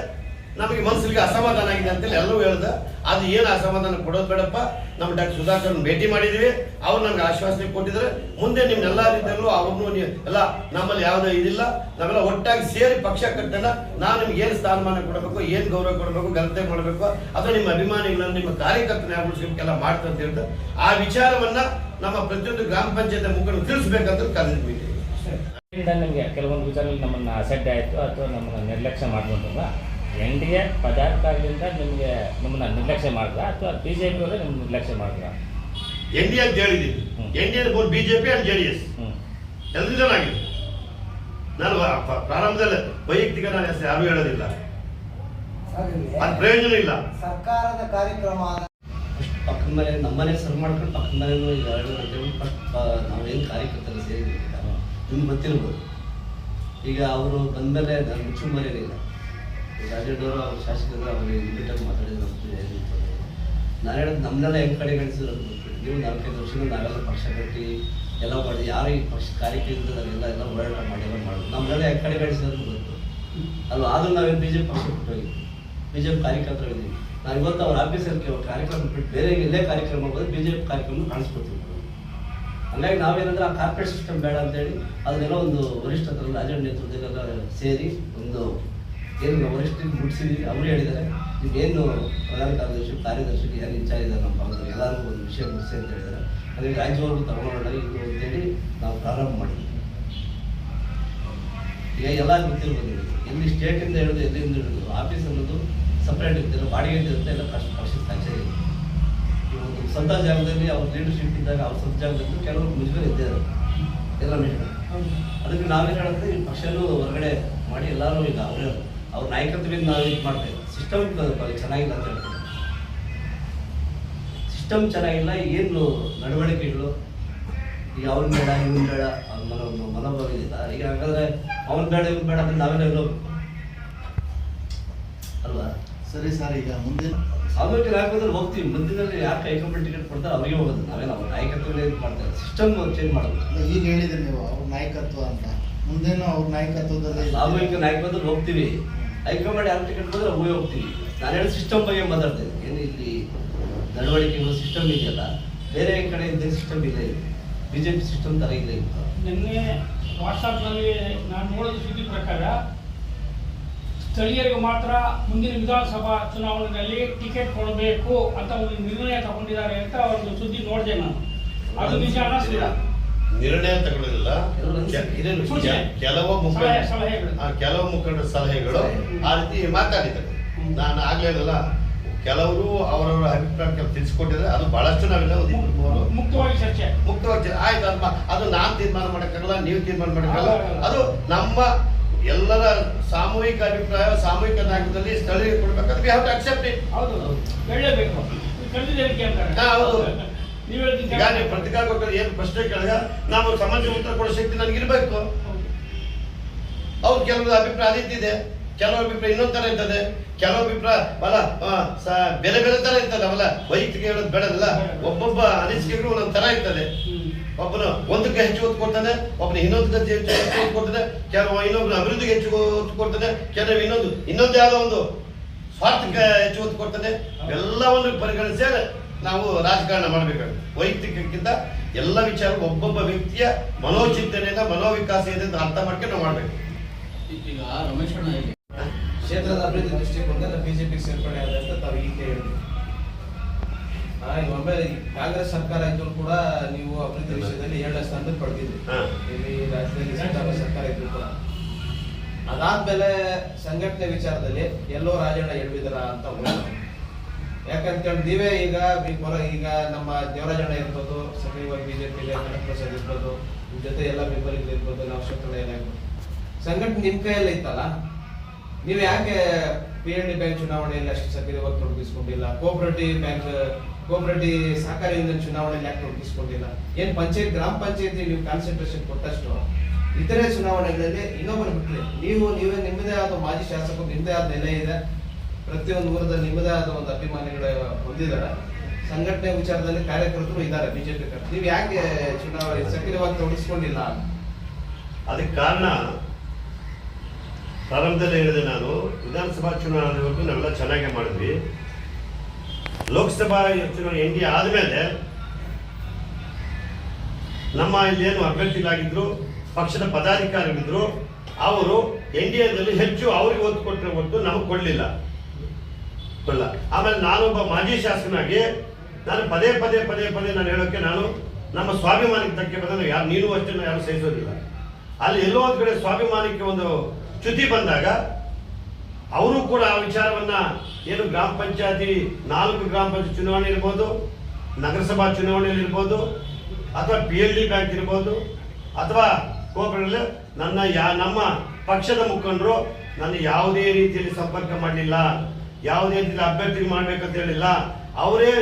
ನಮಗೆ ಮನಸ್ಸಿಗೆ ಅಸಮಾಧಾನ ಆಗಿದೆ ಅಂತೇಳಿ ಎಲ್ಲರೂ ಹೇಳ್ದ. ಅದು ಏನು ಅಸಮಾಧಾನ ಕೊಡೋದು ಬೇಡಪ್ಪ. ನಮ್ಮ ಡಾಕ್ಟರ್ ಸುಧಾಕರ್ ಭೇಟಿ ಮಾಡಿದ್ವಿ. ಅವ್ರು ನಮ್ಗೆ ಆಶ್ವಾಸನೆ ಕೊಟ್ಟಿದ್ದಾರೆ. ಮುಂದೆ ನಿಮ್ ಎಲ್ಲಾ ರೀತಿಯಲ್ಲೂ ಅವ್ರನ್ನು ಎಲ್ಲ ನಮ್ಮಲ್ಲಿ ಯಾವುದೇ ಇದಿಲ್ಲ. ನಾವೆಲ್ಲ ಒಟ್ಟಾಗಿ ಸೇರಿ ಪಕ್ಷ ಕಟ್ಟಲ್ಲ ನಾನು ನಿಮ್ಗೆ ಏನು ಸ್ಥಾನಮಾನ ಕೊಡಬೇಕು, ಏನು ಗೌರವ ಕೊಡಬೇಕು ಗಲತೆ ಮಾಡಬೇಕು, ಅಥವಾ ನಿಮ್ಮ ಅಭಿಮಾನಿಗಳನ್ನ ನಿಮ್ಮ ಕಾರ್ಯಕರ್ತನ ಉಳಿಸ್ಬೇಕೆಲ್ಲ ಮಾಡ್ತಾ ಅಂತ ಆ ವಿಚಾರವನ್ನ ನಮ್ಮ ಪ್ರತಿಯೊಂದು ಗ್ರಾಮ ಪಂಚಾಯತ್ ಮುಖಂಡರು ತಿಳಿಸ್ಬೇಕಂತ ಕರೆದಿದ್ವಿ. ನಿಮಗೆ ಕೆಲವೊಂದು ವಿಚಾರದಲ್ಲಿ ನಮ್ಮನ್ನು ಅಸಡ್ಡೆ ಆಯಿತು, ಅಥವಾ ನಮ್ಮನ್ನು ನಿರ್ಲಕ್ಷ್ಯ ಮಾಡ್ಕೊಂಡಲ್ಲ ಎನ್ ಡಿ ಎ ಪದಾಧಿಕಾರಿಗಳಿಂದ ನಿಮಗೆ ನಿಮ್ಮನ್ನ ನಿರ್ಲಕ್ಷ್ಯ ಮಾಡಿದ್ರ? ಅಥವಾ ಬಿ ಜೆ ಪಿಯವರೇ ನಿಮ್ಗೆ ನಿರ್ಲಕ್ಷ್ಯ ಮಾಡಿದ್ರ? ಎನ್ ಡಿ ಅಂತ ಹೇಳಿದ್ದೀನಿ. N D both BJP and J D S ಹ್ಞೂ ಎಲ್ಲರಿಂದ ಆಗಿದೆ ನಾನು ಪ- ಪ್ರಾರಂಭದಲ್ಲಿ ವೈಯಕ್ತಿಕ ನಾನು ಹೆಸರು ಯಾರು ಹೇಳೋದಿಲ್ಲ. ಅದು ಪ್ರಯೋಜನ ಇಲ್ಲ. ಸರ್ಕಾರದ ಕಾರ್ಯಕ್ರಮ ಆದ ಪಕ್ಕದ ಮನೆ ನಮ್ಮನೆ ಸರ್ ಮಾಡ್ಕೊಂಡು ಪಕ್ಕದ ಮೇಲೆ ಈಗ ಎರಡು ಗಂಟೆ ಫಸ್ಟ್ ನಾವೇನು ಕಾರ್ಯಕರ್ತರು ಸೇರಿದ್ದೀವಿ ನಿಮ್ಗೆ ಗೊತ್ತಿರ್ಬೋದು. ಈಗ ಅವರು ಬಂದಮೇಲೆ ನಾನು ಮುಚ್ಚುಮರೇನಿಲ್ಲ ರಾಜಣ್ಣವರು ಅವ್ರ ಶಾಸಕರು ಅವರು ಇನ್ಬಿಟ್ಟಾಗಿ ಮಾತಾಡಿದ್ರು ನಾನು ಹೇಳೋದು ನಮ್ಮನ್ನೆಲ್ಲ ಹೆಂಗೆ ಕಡೆ ಗಳಿಸಿದ್ರು ನೀವು ನಾಲ್ಕೈದು ವರ್ಷದಿಂದ ನಾವೆಲ್ಲ ಪಕ್ಷ ಕಟ್ಟಿ, ಎಲ್ಲ ಮಾಡಿ, ಯಾರು ಈ ಪಕ್ಷ ಕಾರ್ಯಕರ್ತರು ನಾವೆಲ್ಲ ಎಲ್ಲ ಹೋರಾಟ ಮಾಡಿ, ಎಲ್ಲ ಮಾಡೋದು. ನಮ್ಮನ್ನೆಲ್ಲ ಹೆಂಗೆ ಕಡೆ ಗಳಿಸಿದ್ರು ಗೊತ್ತು. ಅಲ್ವಾ? ಆದ್ರೂ ನಾವೇನು ಬಿ ಜೆ ಪಿ ಪಕ್ಷ ಬಿಟ್ಟೋಗಿದ್ವಿ ಬಿ ಜೆ ಪಿ ಕಾರ್ಯಕರ್ತರಿದ್ದೀವಿ ನಾನು ಇವತ್ತು ಅವ್ರ ಆಫೀಸಲ್ಲಿ ಕೆಲವು ಕಾರ್ಯಕ್ರಮ ಬಿಟ್ಟು ಬೇರೆ ಎಲ್ಲೇ ಕಾರ್ಯಕ್ರಮ ಹೋದ್ರೆ ಬಿ ಜೆ ಪಿ ಕಾರ್ಯಕ್ರಮ ಕಾಣಿಸ್ಕೊಡ್ತೀವಿ ಹಂಗಾಗಿ ನಾವೇನಂದ್ರೆ ಆ ಕಾರ್ಪೊರೇಟ್ ಸಿಸ್ಟಮ್ ಬೇಡ ಅಂತೇಳಿ, ಅದನ್ನೆಲ್ಲ ಒಂದು ವರಿಷ್ಠ ಹತ್ರ ರಾಜಣ್ಣ ನೇತೃತ್ವದಲ್ಲೆಲ್ಲ ಸೇರಿ ಒಂದು ಏನು ವರಿಷ್ಠರಿಗೆ ಮುಟ್ಸಿದ್ವಿ ಅವರು ಹೇಳಿದ್ದಾರೆ ಏನು ಪ್ರಧಾನ ಕಾರ್ಯದರ್ಶಿ, ಕಾರ್ಯದರ್ಶಿಗೆ ಏನು ಇಚ್ಛೆ ಇದೆ ನಮ್ಮ ಭಾಗದಲ್ಲಿ ಎಲ್ಲರಿಗೂ ಒಂದು ವಿಷಯ ಮುಗಿಸಿ ಅಂತ ಹೇಳಿದ್ದಾರೆ ಅದೇ ರಾಜ್ಯವರೆಗೂ ತಗೊಂಡೋಣ ಇದು ಅಂತೇಳಿ ನಾವು ಪ್ರಾರಂಭ ಮಾಡಿದ್ವಿ. ಈಗ ಎಲ್ಲ ಗೊತ್ತಿರ್ಬೋದು. ಎಲ್ಲಿ ಸ್ಟೇಟಿಂದ ಹಿಡಿದು ಎಲ್ಲಿಂದ ಹಿಡಿದು ಆಫೀಸ್ ಅನ್ನೋದು ಸಪ್ರೇಟ್ ಇರ್ತಾರೆ ಬಾಡಿಗೆ ಇರುತ್ತೆ ಎಲ್ಲ ಕಷ್ಟ ಪಕ್ಷದ ಕಚೇರಿ ಇವತ್ತು ಸ್ವಂತ ಜಾಗದಲ್ಲಿ ಅವ್ರ ಲೀಡರ್ಶಿಪ್ ಇದ್ದಾಗ ಅವ್ರ ಸ್ವಂತ ಜಾಗದಲ್ಲಿ ಕೆಲವರು ಮುಜುಗರ ಇದ್ದಾರೆ ಇರುತ್ತೆ ಎಲ್ಲ ಮೇಲೆ ಅದಕ್ಕೆ ನಾವೇನು ಹೇಳಿದ್ರೆ ಈ ಪಕ್ಷನೂ ಹೊರಗಡೆ ಮಾಡಿ ಎಲ್ಲರೂ ಈಗ ಅವರೇ ಅವ್ರ ನಾಯಕತ್ವದಿಂದ ನಾವು ಇದು ಮಾಡ್ತಾ ಇದ್ದೀವಿ ಸಿಸ್ಟಮ್ ಚೆನ್ನಾಗಿಲ್ಲ ಅಂತ ಹೇಳ್ತಾರೆ ಸಿಸ್ಟಮ್ ಚೆನ್ನಾಗಿಲ್ಲ ಏನು ನಡವಳಿಕೆಗಳು? ಈಗ ಅವ್ನ ಬೇಡ ಇವ್ನ ಬೇಡ ಅವ್ರ ಮನೋ ಮನೋಭಾವ ಇದೆ. ಈಗ ಹಾಗಾದ್ರೆ ಅವ್ನ ಬೇಡ ಇವ್ನು ಬೇಡ ಅಂದ್ರೆ ನಾವೇ ಇರೋದು ಅಲ್ವಾ? ಸರಿ ಸರ್ ಈಗ ಮುಂದಿನ ಸಾಮೂಹಿಕ ಹಾಕೋದ್ರೆ ಹೋಗ್ತೀವಿ. ಮುಂದಿನಲ್ಲಿ ಯಾಕೆ ಕೈಕೊಂಡು ಟಿಕೆಟ್ ಕೊಡ್ತಾರೆ ಅವರಿಗೆ ಹೋಗೋದು. ನಾವೇನು ಅವ್ರ ನಾಯಕತ್ವ ಇದು ಮಾಡ್ತಾರೆ ಸಿಸ್ಟಮ್ ಚೇಂಜ್ ಮಾಡೋದು ಈಗ ಹೇಳಿದ್ರೆ ನೀವು ಅವ್ರ ನಾಯಕತ್ವ ಅಂತ. ಮುಂದೇನು ಅವ್ರ ನಾಯಕತ್ವದಲ್ಲಿ ಸಾಮೂಹಿಕ ನಾಯಕತ್ವದಲ್ಲಿ ಹೋಗ್ತೀವಿ. ಹೈಕಮಾಂಡ್ ಯಾರು ಟಿಕೆಟ್ ಬಂದ್ರೆ ಹೋಗಿ ಹೋಗ್ತೀವಿ. ನಾನು ಹೇಳಿ ಸಿಸ್ಟಮ್ ಬಗ್ಗೆ ಮಾತಾಡ್ತೇನೆ ಏನು ಇಲ್ಲಿ ನಡವಳಿಕೆ ಸಿಸ್ಟಮ್ ಇದೆಯಲ್ಲ ಬೇರೆ ಕಡೆ ಇದ್ದ ಸಿಸ್ಟಮ್ ಇದೆ. ಬಿ ಜೆ ಪಿ ಸಿಸ್ಟಮ್ ಥರ ಇದೆ ನಿನ್ನೆ ವಾಟ್ಸಾಪ್ನಲ್ಲಿ ನಾನು ನೋಡಿದ ಸುದ್ದಿ ಪ್ರಕಾರ ಸ್ಥಳೀಯರಿಗೆ ಮಾತ್ರ ಮುಂದಿನ ವಿಧಾನಸಭಾ ಚುನಾವಣೆಯಲ್ಲಿ ಟಿಕೆಟ್ ಕೊಡಬೇಕು ಅಂತ ಒಂದು ನಿರ್ಣಯ ತಗೊಂಡಿದ್ದಾರೆ ಅಂತ ಒಂದು ಸುದ್ದಿ ನೋಡಿದೆ ನಾನು. ಅದು ನಿಜ ಅನ್ನಿಸ್ಲಿಲ್ಲ ನಿರ್ಣಯ ತಗೊಳ್ಳೋದಿಲ್ಲ ಕೆಲವು. ಕೆ- ಕೆಲವು ಮುಖಂಡ ಸಲಹೆಗಳು. ಆ, ಕೆಲವು ಮುಖಂಡರ ಸಲಹೆಗಳು ಆ ರೀತಿ ಮಾತಾಡಿದ್ದಾರೆ. ನಾನು ಆಗ್ಲೇ ಇಲ್ಲ ಕೆಲವರು ಅವರವರ ಅಭಿಪ್ರಾಯ ತಿಳಿಸ್ಕೊಟ್ಟಿದ್ರೆ ಅದು ಬಹಳಷ್ಟು ನಾವೆಲ್ಲ ಮುಕ್ತವಾಗಿ ಚರ್ಚೆ. ಮುಕ್ತವಾಗಿ ಚರ್ಚೆ. ಆಯ್ತು ಅದು ನಾನು ತೀರ್ಮಾನ ಮಾಡಕ್ಕಾಗಲ್ಲ ನೀವು ತೀರ್ಮಾನ ಮಾಡಕ್ಕಾಗಲ್ಲ. ಅದು ನಮ್ಮ ಎಲ್ಲರ ಸಾಮೂಹಿಕ ಅಭಿಪ್ರಾಯ ಸಾಮೂಹಿಕ ನಾಯಕದಲ್ಲಿ ಸ್ಥಳೀಯ ಕೊಡ್ಬೇಕಾದ್ರೆ we have to accept it ಹೌದು ಹೇಳಲೇಬೇಕು. ಕಳೆದಿದ್ದಕ್ಕೆ ಅಂತಾರೆ ಹಾ, ಹೌದು. ಈಗ ನೀವು ಏನು ಪ್ರಶ್ನೆ ಕೇಳಿದಾಗ ನಾವು ಸಮಾಜ ಉತ್ತರ ಕೊಡೋ ಶಕ್ತಿ ನನಗಿರ್ಬೇಕು. ಅವ್ರು ಕೆಲವೊಂದು ಅಭಿಪ್ರಾಯ ಆ ಕೆಲವು ಅಭಿಪ್ರಾಯ ಇನ್ನೊಂದು ತರ ಇರ್ತದೆ. ಕೆಲವು ಅಭಿಪ್ರಾಯ, ಅಲ್ಲ ಬೇರೆ ಬೇರೆ ತರ ಇರ್ತದೆ. ಅವಲ್ಲ ವೈಯಕ್ತಿಕ ಹೇಳೋದು ಬೇಡದಲ್ಲ ಒಬ್ಬೊಬ್ಬ ಅನಿಸಿಕೆಗಳು ಒಂದೊಂದ್ ತರ ಇರ್ತದೆ. ಒಬ್ಬನು ಒಂದಕ್ಕೆ ಹೆಚ್ಚು ಒತ್ತು ಕೊಡ್ತಾನೆ ಒಬ್ಬನು ಇನ್ನೊಂದಕ್ಕೆ ಹೆಚ್ಚು ಒತ್ತು ಕೊಡ್ತಾನೆ ಕೆಲವು ಇನ್ನೊಬ್ಬನು ಅಭಿವೃದ್ಧಿಗೆ ಹೆಚ್ಚು ಒತ್ತು ಕೊಡ್ತಾನೆ ಕೆಲವು ಇನ್ನೊಂದು ಇನ್ನೊಂದು ಯಾವುದೋ ಒಂದು ಸ್ವಾರ್ಥಕ್ಕೆ ಹೆಚ್ಚು ಹೊತ್ತು ಕೊಡ್ತಾನೆ ಎಲ್ಲವನ್ನು ಪರಿಗಣಿಸಿ ನಾವು ರಾಜಕಾರಣ ಮಾಡಬೇಕಾಗುತ್ತೆ. ವೈಯಕ್ತಿಕಕ್ಕಿಂತ ಎಲ್ಲ ವಿಚಾರ ಒಬ್ಬೊಬ್ಬ ವ್ಯಕ್ತಿಯ ಮನೋಚಿಂತನೆಯಿಂದ ಮನೋವಿಕಾಸ ಇದೆ ಅಂತ ಅರ್ಥ ಮಾಡ್ಕೊಂಡು ನಾವು ಮಾಡಬೇಕು. ಈಗ ರಮೇಶ್ ಕ್ಷೇತ್ರದ ಅಭಿವೃದ್ಧಿ ದೃಷ್ಟಿಕೋನದಿಂದ ಬಿಜೆಪಿ ಸೇರ್ಪಡೆ ಆದ ಅಂತ ತಾವು ಈಗ ಹೇಳಿದ್ರಿ. ಒಮ್ಮೆ ಕಾಂಗ್ರೆಸ್ ಸರ್ಕಾರ ಇದ್ರು ಕೂಡ ನೀವು ಅಭಿವೃದ್ಧಿ ವಿಷಯದಲ್ಲಿ ಏಳನೇ ಸ್ಥಾನದಲ್ಲಿ ಪಡೆದಿದ್ರಿ. ಇಲ್ಲಿ ರಾಜ್ಯದಲ್ಲಿ ಸರ್ಕಾರ ಇದ್ರು ಕೂಡ. ಅದಾದ್ಮೇಲೆ ಸಂಘಟನೆ ವಿಚಾರದಲ್ಲಿ ಎಲ್ಲೋ ರಾಜಣ್ಣ ಹೇಳಿದ್ರ ಅಂತ. ಯಾಕಂತೇಳಿ ನೀವೇ ಈಗ ಈಗ ನಮ್ಮ ದೇವರಾಜಣ್ಣ ಇರ್ಬೋದು, ಸಕ್ರಿಯವಾಗಿ ಬಿಜೆಪಿ ಪ್ರಸಾದ್ ಇರ್ಬೋದು ಜೊತೆ ಎಲ್ಲ ಬೆಂಬಲಿಗಳು ಇರ್ಬೋದು, ಎಲ್ಲ ಇರ್ಬೋದು ಸಂಘಟನೆ ನಿಮ್ ಕೈಯಲ್ಲಿ ಇತ್ತಲ್ಲ? ನೀವು ಯಾಕೆ ಪಿ ಎನ್ ಡಿ ಬ್ಯಾಂಕ್ ಚುನಾವಣೆಯಲ್ಲಿ ಅಷ್ಟು ಸಕ್ರಿಯವಾಗಿ ತೊಡಗಿಸ್ಕೊಂಡಿಲ್ಲ? ಕೋಪರೇಟಿವ್ ಬ್ಯಾಂಕ್ ಕೋಪರೇಟಿವ್ ಸಹಕಾರಿ ಚುನಾವಣೆಯಲ್ಲಿ ಯಾಕೆ ತೊಡಗಿಸ್ಕೊಂಡಿಲ್ಲ? ಏನ್ ಪಂಚಾಯತ್, ಗ್ರಾಮ ಪಂಚಾಯತಿ ನೀವು ಕಾನ್ಸಂಟ್ರೇಷನ್ ಕೊಟ್ಟಷ್ಟು ಇತರೆ ಚುನಾವಣೆಗಳಲ್ಲಿ ಇನ್ನೊಬ್ಬರು ಬಿಟ್ಟರೆ ನೀವು, ನೀವೇ ನಿಮ್ಮದೇ ಆದ ಮಾಜಿ ಶಾಸಕರು, ನಿಮ್ಮದೇ ಆದ ನೆಲೆ ಇದೆ. ಪ್ರತಿಯೊಂದು ಊರದಲ್ಲಿ ನಿಮ್ಮದೇ ಆದ ಒಂದು ಅಭಿಮಾನಿಗಳು ಹೊಂದಿದ್ದಾರೆ. ಸಂಘಟನೆ ವಿಚಾರದಲ್ಲಿ ಕಾರ್ಯಕರ್ತರು ಇದ್ದಾರೆ, ಬಿಜೆಪಿ ನೀವು ಯಾಕೆ ಚುನಾವಣೆ ಸಕ್ರಿಯವಾಗಿ ತೊಡಗಿಸ್ಕೊಂಡಿಲ್ಲ? ಅದಕ್ಕೆ ಕಾರಣ ಪ್ರಾರಂಭದಲ್ಲಿ ಹೇಳಿದೆ ನಾನು, ವಿಧಾನಸಭಾ ಚುನಾವಣೆವರೆಗೂ ನಾವೆಲ್ಲ ಚೆನ್ನಾಗೇ ಮಾಡಿದ್ವಿ. ಲೋಕಸಭಾ ಚುನಾವಣೆ ಎನ್ ಡಿ ಆದಮೇಲೆ ನಮ್ಮ ಇಲ್ಲೇನು ಅಭ್ಯರ್ಥಿಗಳಾಗಿದ್ದರು ಪಕ್ಷದ ಪದಾಧಿಕಾರಿಗಳಿದ್ರು, ಅವರು ಎನ್ ಡಿ ಎದಲ್ಲಿ ಹೆಚ್ಚು ಅವ್ರಿಗೆ ಒತ್ತು ಕೊಟ್ಟರೆ ಹೊತ್ತು ನಮಗೆ ಕೊಡಲಿಲ್ಲ. ಕೊಡಲ್ಲ ಆಮೇಲೆ ನಾನೊಬ್ಬ ಮಾಜಿ ಶಾಸಕನಾಗಿ ನಾನು ಪದೇ ಪದೇ ಪದೇ ಪದೇ ನಾನು ಹೇಳೋಕ್ಕೆ ನಾನು ನಮ್ಮ ಸ್ವಾಭಿಮಾನಕ್ಕೆ ತಕ್ಕೆ ಬಂದ್ರೆ ಯಾರು ನೀನು ಅಷ್ಟನ್ನು ಯಾರು ಸಹಿಸೋದಿಲ್ಲ. ಅಲ್ಲಿ ಎಲ್ಲೋ ಒಂದು ಕಡೆ ಸ್ವಾಭಿಮಾನಕ್ಕೆ ಒಂದು ಚ್ಯುತಿ ಬಂದಾಗ ಅವರು ಕೂಡ ಆ ವಿಚಾರವನ್ನ ಏನು ಗ್ರಾಮ ಪಂಚಾಯತಿ ನಾಲ್ಕು ಗ್ರಾಮ ಪಂಚಾಯತ್ ಚುನಾವಣೆ ಇರ್ಬೋದು, ನಗರಸಭಾ ಚುನಾವಣೆಯಲ್ಲಿ ಇರ್ಬೋದು, ಅಥವಾ ಪಿ ಎಲ್ ಡಿ ಬ್ಯಾಂಕ್ ಇರ್ಬೋದು, ಅಥವಾ ಕೋಪರಲ್ಲಿ ನನ್ನ ಯಾ ನಮ್ಮ ಪಕ್ಷದ ಮುಖಂಡರು ನನ್ನ ಯಾವುದೇ ರೀತಿಯಲ್ಲಿ ಸಂಪರ್ಕ ಮಾಡಲಿಲ್ಲ. ಯಾವುದೇ ರೀತಿಯಲ್ಲಿ ಅಭ್ಯರ್ಥಿ ಮಾಡ್ಬೇಕಂತ ಹೇಳಿಲ್ಲ. ಅವರೇ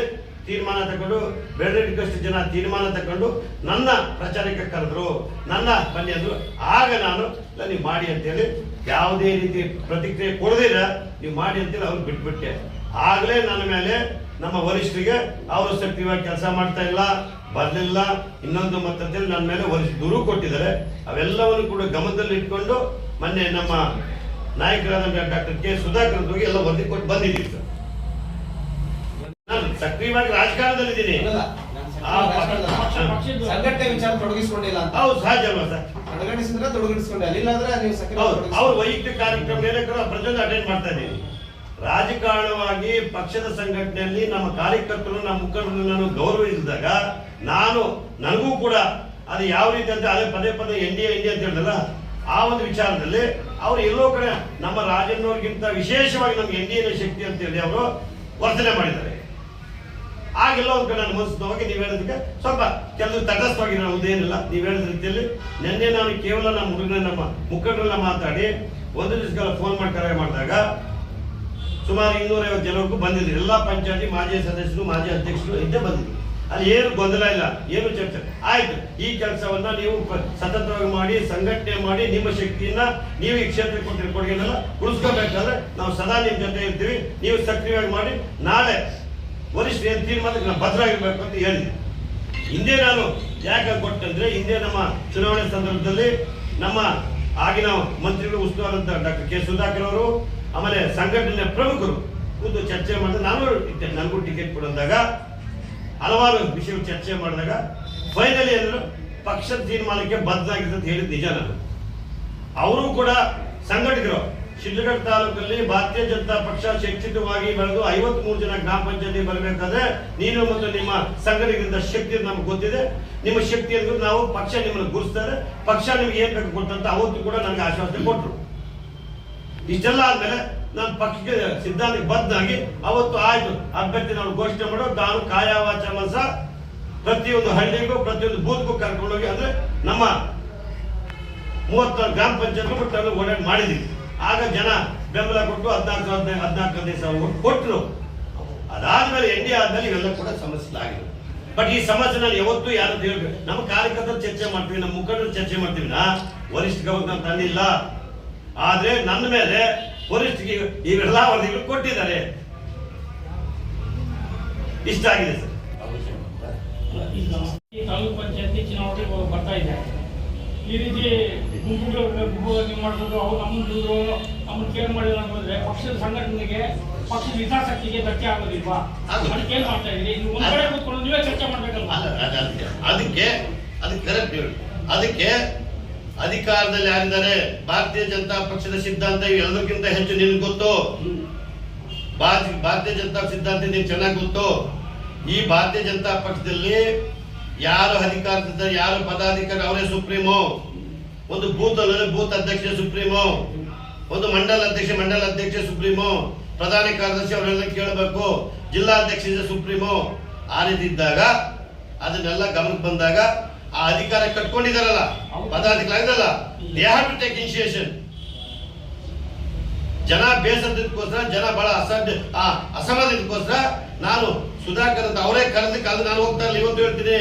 ತೀರ್ಮಾನ ತಗೊಂಡು ಬೇಡದಷ್ಟು ಜನ ತೀರ್ಮಾನ ತಗೊಂಡು ನನ್ನ ಪ್ರಚಾರಕ್ಕೆ ಕರೆದ್ರು. ನನ್ನ ಬನ್ನಿ ಅಂದ್ರು, ಆಗ ನಾನು ನೀವು ಮಾಡಿ ಅಂತೇಳಿ ಯಾವುದೇ ರೀತಿ ಪ್ರತಿಕ್ರಿಯೆ ಕೊಡದಿರ ನೀವು ಮಾಡಿ ಅಂತೇಳಿ ಅವ್ರು ಬಿಟ್ಬಿಟ್ಟೆ ಆಗಲೇ ನನ್ನ ಮೇಲೆ ನಮ್ಮ ವರಿಷ್ಠರಿಗೆ ಅವರು ಸಕ್ರಿಯವಾಗಿ ಕೆಲಸ ಮಾಡ್ತಾ ಇಲ್ಲ, ಬರಲಿಲ್ಲ, ಇನ್ನೊಂದು ಮತ್ತಂತೇಳಿ ನನ್ನ ಮೇಲೆ ವರಿಷ್ಠ ದೂರು ಕೊಟ್ಟಿದ್ದಾರೆ. ಅವೆಲ್ಲವನ್ನು ಕೂಡ ಗಮನದಲ್ಲಿ ಇಟ್ಕೊಂಡು ಮೊನ್ನೆ ನಮ್ಮ ನಾಯಕರಾದ ಡಾಕ್ಟರ್ ಕೆ. ಸುಧಾಕರ್ ಹೋಗಿ ಎಲ್ಲ ವರದಿ ಕೊಟ್ಟು ಬಂದಿದ್ದೀವಿ ಸರ್. ನಾನು ಸಕ್ರಿಯವಾಗಿ ರಾಜಕಾರಣದಲ್ಲಿದ್ದೀನಿ. ಸಂಘಟನೆ ವಿಚಾರ ತೊಡಗಿಸ್ಕೊಂಡಿಲ್ಲ ಅಂತ. ಹೌದು ಸಹಜ ಅಲ್ವಾ ಸರ್ ತೊಡಗಿಸಿದ್ರೆ ತೊಡಗಿಸ್ಕೊಂಡಿಲ್ಲ ಇಲ್ಲಾಂದ್ರೆ ನೀವು ಸಕ್ರಿಯ ಅವ್ರ ವೈಯಕ್ತಿಕ ಕಾರ್ಯಕ್ರಮ ಏನಕ್ಕೆ ಪ್ರತಿಯೊಂದು ಅಟೆಂಡ್ ಮಾಡ್ತಾ ಇದ್ದೀನಿ ರಾಜಕಾರಣವಾಗಿ ಪಕ್ಷದ ಸಂಘಟನೆಯಲ್ಲಿ ನಮ್ಮ ಕಾರ್ಯಕರ್ತರು ನಮ್ಮ ಮುಖಂಡರು ನಾನು ಗೌರವಿಸಿದಾಗ ನಾನು ನನಗೂ ಕೂಡ ಅದು ಯಾವ ರೀತಿ ಅಂತ ಅದೇ ಪದೇ ಪದೇ ಎನ್ ಡಿ ಎ ಅಂತ ಹೇಳಿದಲ್ಲ ಆ ಒಂದು ವಿಚಾರದಲ್ಲಿ ಅವರು ಎಲ್ಲೋ ಕಡೆ ನಮ್ಮ ರಾಜಣ್ಣವ್ರಿಗಿಂತ ವಿಶೇಷವಾಗಿ ನಮ್ಗೆ ಎನ್ ಶಕ್ತಿ ಅಂತ ಹೇಳಿ ಅವರು ವರ್ತನೆ ಮಾಡಿದ್ದಾರೆ. ಆಗೆಲ್ಲ ಒಂದು ಕಡೆ ಮನಸ್ಸು ಹೋಗಿ ನೀವು ಹೇಳೋದಕ್ಕೆ ಸ್ವಲ್ಪ ಕೆಲವು ತಟಸ್ಥವಾಗಿ ಏನಿಲ್ಲ ನೀವು ಹೇಳಿದ ರೀತಿಯಲ್ಲಿ ನಿನ್ನೆ ನಾನು ಕೇವಲ ನಮ್ಮ ಹುಡುಗನ ನಮ್ಮ ಮುಖಂಡರೆಲ್ಲ ಮಾತಾಡಿ ಒಂದು ದಿವಸಗಳ ಫೋನ್ ಮಾಡಿ ಕರೆ ಮಾಡಿದಾಗ ಸುಮಾರು ಇನ್ನೂರೈವತ್ತು ಜನಕ್ಕೂ ಬಂದಿದ್ರು. ಎಲ್ಲ ಪಂಚಾಯತಿ ಮಾಜಿ ಸದಸ್ಯರು, ಮಾಜಿ ಅಧ್ಯಕ್ಷರು ಇದ್ದೇ ಬಂದಿದ್ರು. ಅಲ್ಲಿ ಏನು ಗೊಂದಲ ಇಲ್ಲ, ಏನು ಚರ್ಚೆ ಆಯ್ತು, ಈ ಕೆಲಸವನ್ನ ನೀವು ಸತತವಾಗಿ ಮಾಡಿ, ಸಂಘಟನೆ ಮಾಡಿ, ನಿಮ್ಮ ಶಕ್ತಿಯನ್ನ ನೀವು ಈ ಕ್ಷೇತ್ರಕ್ಕೆ ಕೊಟ್ಟಿರೋ ಕೊಡುಗೆನೆಲ್ಲ ಉಳಿಸ್ಕೋಬೇಕಾದ್ರೆ ನಾವು ಸದಾ ನಿಮ್ಮ ಜೊತೆ ಇರ್ತೀವಿ. ನೀವು ಸಕ್ರಿಯವಾಗಿ ಮಾಡಿ, ನಾಳೆ ವರಿಷ್ಠ ಏನ್ ತೀರ್ಮಾನಕ್ಕೆ ನಾವು ಭದ್ರಾಗಿರ್ಬೇಕು ಅಂತ ಹೇಳಿ. ಹಿಂದೆ ನಾನು ಯಾಕೆ ಕೊಟ್ಟಂದ್ರೆ ಹಿಂದೆ ನಮ್ಮ ಚುನಾವಣೆ ಸಂದರ್ಭದಲ್ಲಿ ನಮ್ಮ ಆಗಿನ ಮಂತ್ರಿಗಳು ಉಸ್ತುವಾರಂತ ಡಾಕ್ಟರ್ ಕೆ. ಸುಧಾಕರ್ ಅವರು, ಆಮೇಲೆ ಸಂಘಟನೆ ಪ್ರಮುಖರು ಕೂತು ಚರ್ಚೆ ಮಾಡಿದ್ರೆ ನಾನು ನನಗೂ ಟಿಕೆಟ್ ಕೊಡಂದಾಗ ಹಲವಾರು ವಿಷಯ ಚರ್ಚೆ ಮಾಡಿದಾಗ ಫೈನಲಿ ಎಲ್ಲರೂ ಪಕ್ಷದ ತೀರ್ಮಾನಕ್ಕೆ ಬದ್ಧನಾಗಿದೆ ಅಂತ ಹೇಳಿದ ನಿಜ ನಾನು. ಅವರು ಕೂಡ ಸಂಘಟಿತರು. ಶಿಡ್ಲಘಟ್ಟ ತಾಲೂಕಲ್ಲಿ ಭಾರತೀಯ ಜನತಾ ಪಕ್ಷ ಶೈಕ್ಷಣಿಕವಾಗಿ ಬೆಳೆದು ಐವತ್ ಮೂರು ಜನ ಗ್ರಾಮ ಪಂಚಾಯತಿ ಬರಬೇಕಾದ್ರೆ ನೀನು ಮತ್ತು ನಿಮ್ಮ ಸಂಘಟಕರಿಂದ ಶಕ್ತಿ ನಮ್ಗೆ ಗೊತ್ತಿದೆ. ನಿಮ್ಮ ಶಕ್ತಿ ಅಂದ್ರೆ ನಾವು ಪಕ್ಷ ನಿಮ್ಮನ್ನು ಗುರುಸ್ತಾರೆ ಪಕ್ಷ ನಿಮ್ಗೆ ಏನ್ ಬೇಕು ಕೊಟ್ಟಂತ ಅವತ್ತು ಕೂಡ ನನಗೆ ಆಶ್ವಾಸನೆ ಕೊಟ್ಟರು ಇಷ್ಟೆಲ್ಲ ಆದ್ಮೇಲೆ ನಾನು ಪಕ್ಷಕ್ಕೆ ಸಿದ್ಧಾಂತಕ್ಕೆ ಬದ್ಧಾಗಿ ಅವತ್ತು ಆಯ್ತು. ಅಭ್ಯರ್ಥಿ ನಾವು ಘೋಷಣೆ ಮಾಡೋ ನಾನು ಕಾಯವಾಚ ಮನಸ ಪ್ರತಿಯೊಂದು ಹಳ್ಳಿಗೂ, ಪ್ರತಿಯೊಂದು ಬೂತ್ಗೂ ಕರ್ಕೊಂಡೋಗಿ ಅಂದ್ರೆ ನಮ್ಮ ಮೂವತ್ತಾರು ಗ್ರಾಮ ಪಂಚಾಯತ್ ಓಡಾಡಿ ಮಾಡಿದ್ವಿ ಆಗ ಜನ ಬೆಂಬಲ ಕೊಟ್ಟು ಹದಿನಾಲ್ಕು, ಹದಿನೈದು ಹದಿನಾಲ್ಕು, ಹದಿನೈದು ಸಾವಿರ ಕೊಟ್ಟು ಕೊಟ್ಟರು. ಅದಾದ್ಮೇಲೆ ಎನ್ ಡಿ ಆದ್ಮೇಲೆ ಇವೆಲ್ಲ ಕೂಡ ಸಮಸ್ಯೆ ಆಗಿದೆ ಬಟ್ ಈ ಸಮಸ್ಯೆ ನಾನು ಯಾವತ್ತೂ ಯಾರು ಹೇಳ್ಬೇಕು ನಮ್ಮ ಕಾರ್ಯಕರ್ತರು ಚರ್ಚೆ ಮಾಡ್ತೀವಿ, ನಮ್ಮ ಮುಖಂಡರು ಚರ್ಚೆ ಮಾಡ್ತೀವಿ. ನಾ ವರಿಷ್ಠ ಗೌರವ ತಂದಿಲ್ಲ. ಆದ್ರೆ ನನ್ನ ಮೇಲೆ ವರಿಷ್ಠಿಗೆ ಇವೆಲ್ಲ ವರದಿಗಳು ಕೊಟ್ಟಿದ್ದಾರೆ. ಇಷ್ಟ ಆಗಿದೆ ಸರ್. ತಾಲೂಕ್ ಪಂಚಾಯತಿ ಚುನಾವಣೆ ಬರ್ತಾ ಇದೆ. ಈ ರೀತಿ ಗುಂಪುಗಳು ಮಾಡಿದ್ರು ನೀವು ಮಾಡ್ಬೋದು ಅವ್ರು ನಮ್ಮನ್ನು ದೂರು ನಮ್ಮನ್ನು ಕೇರ್ ಮಾಡಿಲ್ಲ ಅಂತಂದ್ರೆ ಪಕ್ಷದ ಸಂಘಟನೆಗೆ ಪಕ್ಷದ ಹಿತಾಸಕ್ತಿಗೆ ಧಕ್ಕೆ ಆಗೋದಿಲ್ವಾ? ಅದು- ಅದಕ್ಕೆ ಏನ್ ಮಾಡ್ತಾ ಇದ್ದೀವಿ ನೀವು ಒಂದ್ ಕಡೆ ಕೂತ್ಕೊಂಡು ನೀವೇ ಚರ್ಚೆ ಮಾಡ್ಬೇಕಲ್ಲ ಅದಕ್ಕೆ ಅದಕ್ಕೆ ಕರೆಕ್ಟ್ ಅದಕ್ಕೆ ಅಧಿಕಾರದಲ್ಲಿ ಯಾರಿದ್ದಾರೆ ಭಾರತೀಯ ಜನತಾ ಪಕ್ಷದ ಸಿದ್ಧಾಂತ ಎಲ್ಲದಕ್ಕಿಂತ ಹೆಚ್ಚು ನಿನ್ಗೆ ಗೊತ್ತು? ಭಾರತ- ಭಾರತೀಯ ಜನತಾ ಸಿದ್ಧಾಂತ ನಿನ್ ಚೆನ್ನಾಗಿ ಗೊತ್ತು? ಈ ಭಾರತೀಯ ಜನತಾ ಪಕ್ಷದಲ್ಲಿ ಯಾರು ಅಧಿಕಾರದಿದ್ದಾರೆ ಯಾರು ಪದಾಧಿಕಾರಿ? ಅವರೇ ಸುಪ್ರೀಮು. ಒಂದು ಬೂತ್ ಬೂತ್ ಅಧ್ಯಕ್ಷ ಸುಪ್ರೀಮು. ಒಂದು ಮಂಡಲ ಅಧ್ಯಕ್ಷ ಮಂಡಲ ಅಧ್ಯಕ್ಷ ಸುಪ್ರೀಮು. ಪ್ರಧಾನ ಕಾರ್ಯದರ್ಶಿ, ಅವರೆಲ್ಲ ಕೇಳಬೇಕು. ಜಿಲ್ಲಾಧ್ಯಕ್ಷ ಸುಪ್ರೀಮು. ಆ ರೀತಿ ಇದ್ದಾಗ, ಅದನ್ನೆಲ್ಲ ಗಮನಕ್ಕೆ ಬಂದಾಗ ಆ ಅಧಿಕಾರ ಕಟ್ಕೊಂಡಿದಾರಲ್ಲ ಪದಾಧಿಕಾರಿಗಳಲ್ಲ they have to take initiation ಜನ ಬೇಸರದಕ್ಕೋಸ್ಕರ ಜನ ಬಹಳ ಅಸಾಧ್ಯ ಆ ಅಸಮಾಧಾನಕ್ಕೋಸ್ಕರ ನಾನು ಸುಧಾಕರ್ ಅಂತ ಅವರೇ ಕರೆದು ಕಾಲ ನಾನು ಹೋಗ್ತಾ ಇಲ್ಲ ಇವತ್ತು ಹೇಳ್ತೀನಿ.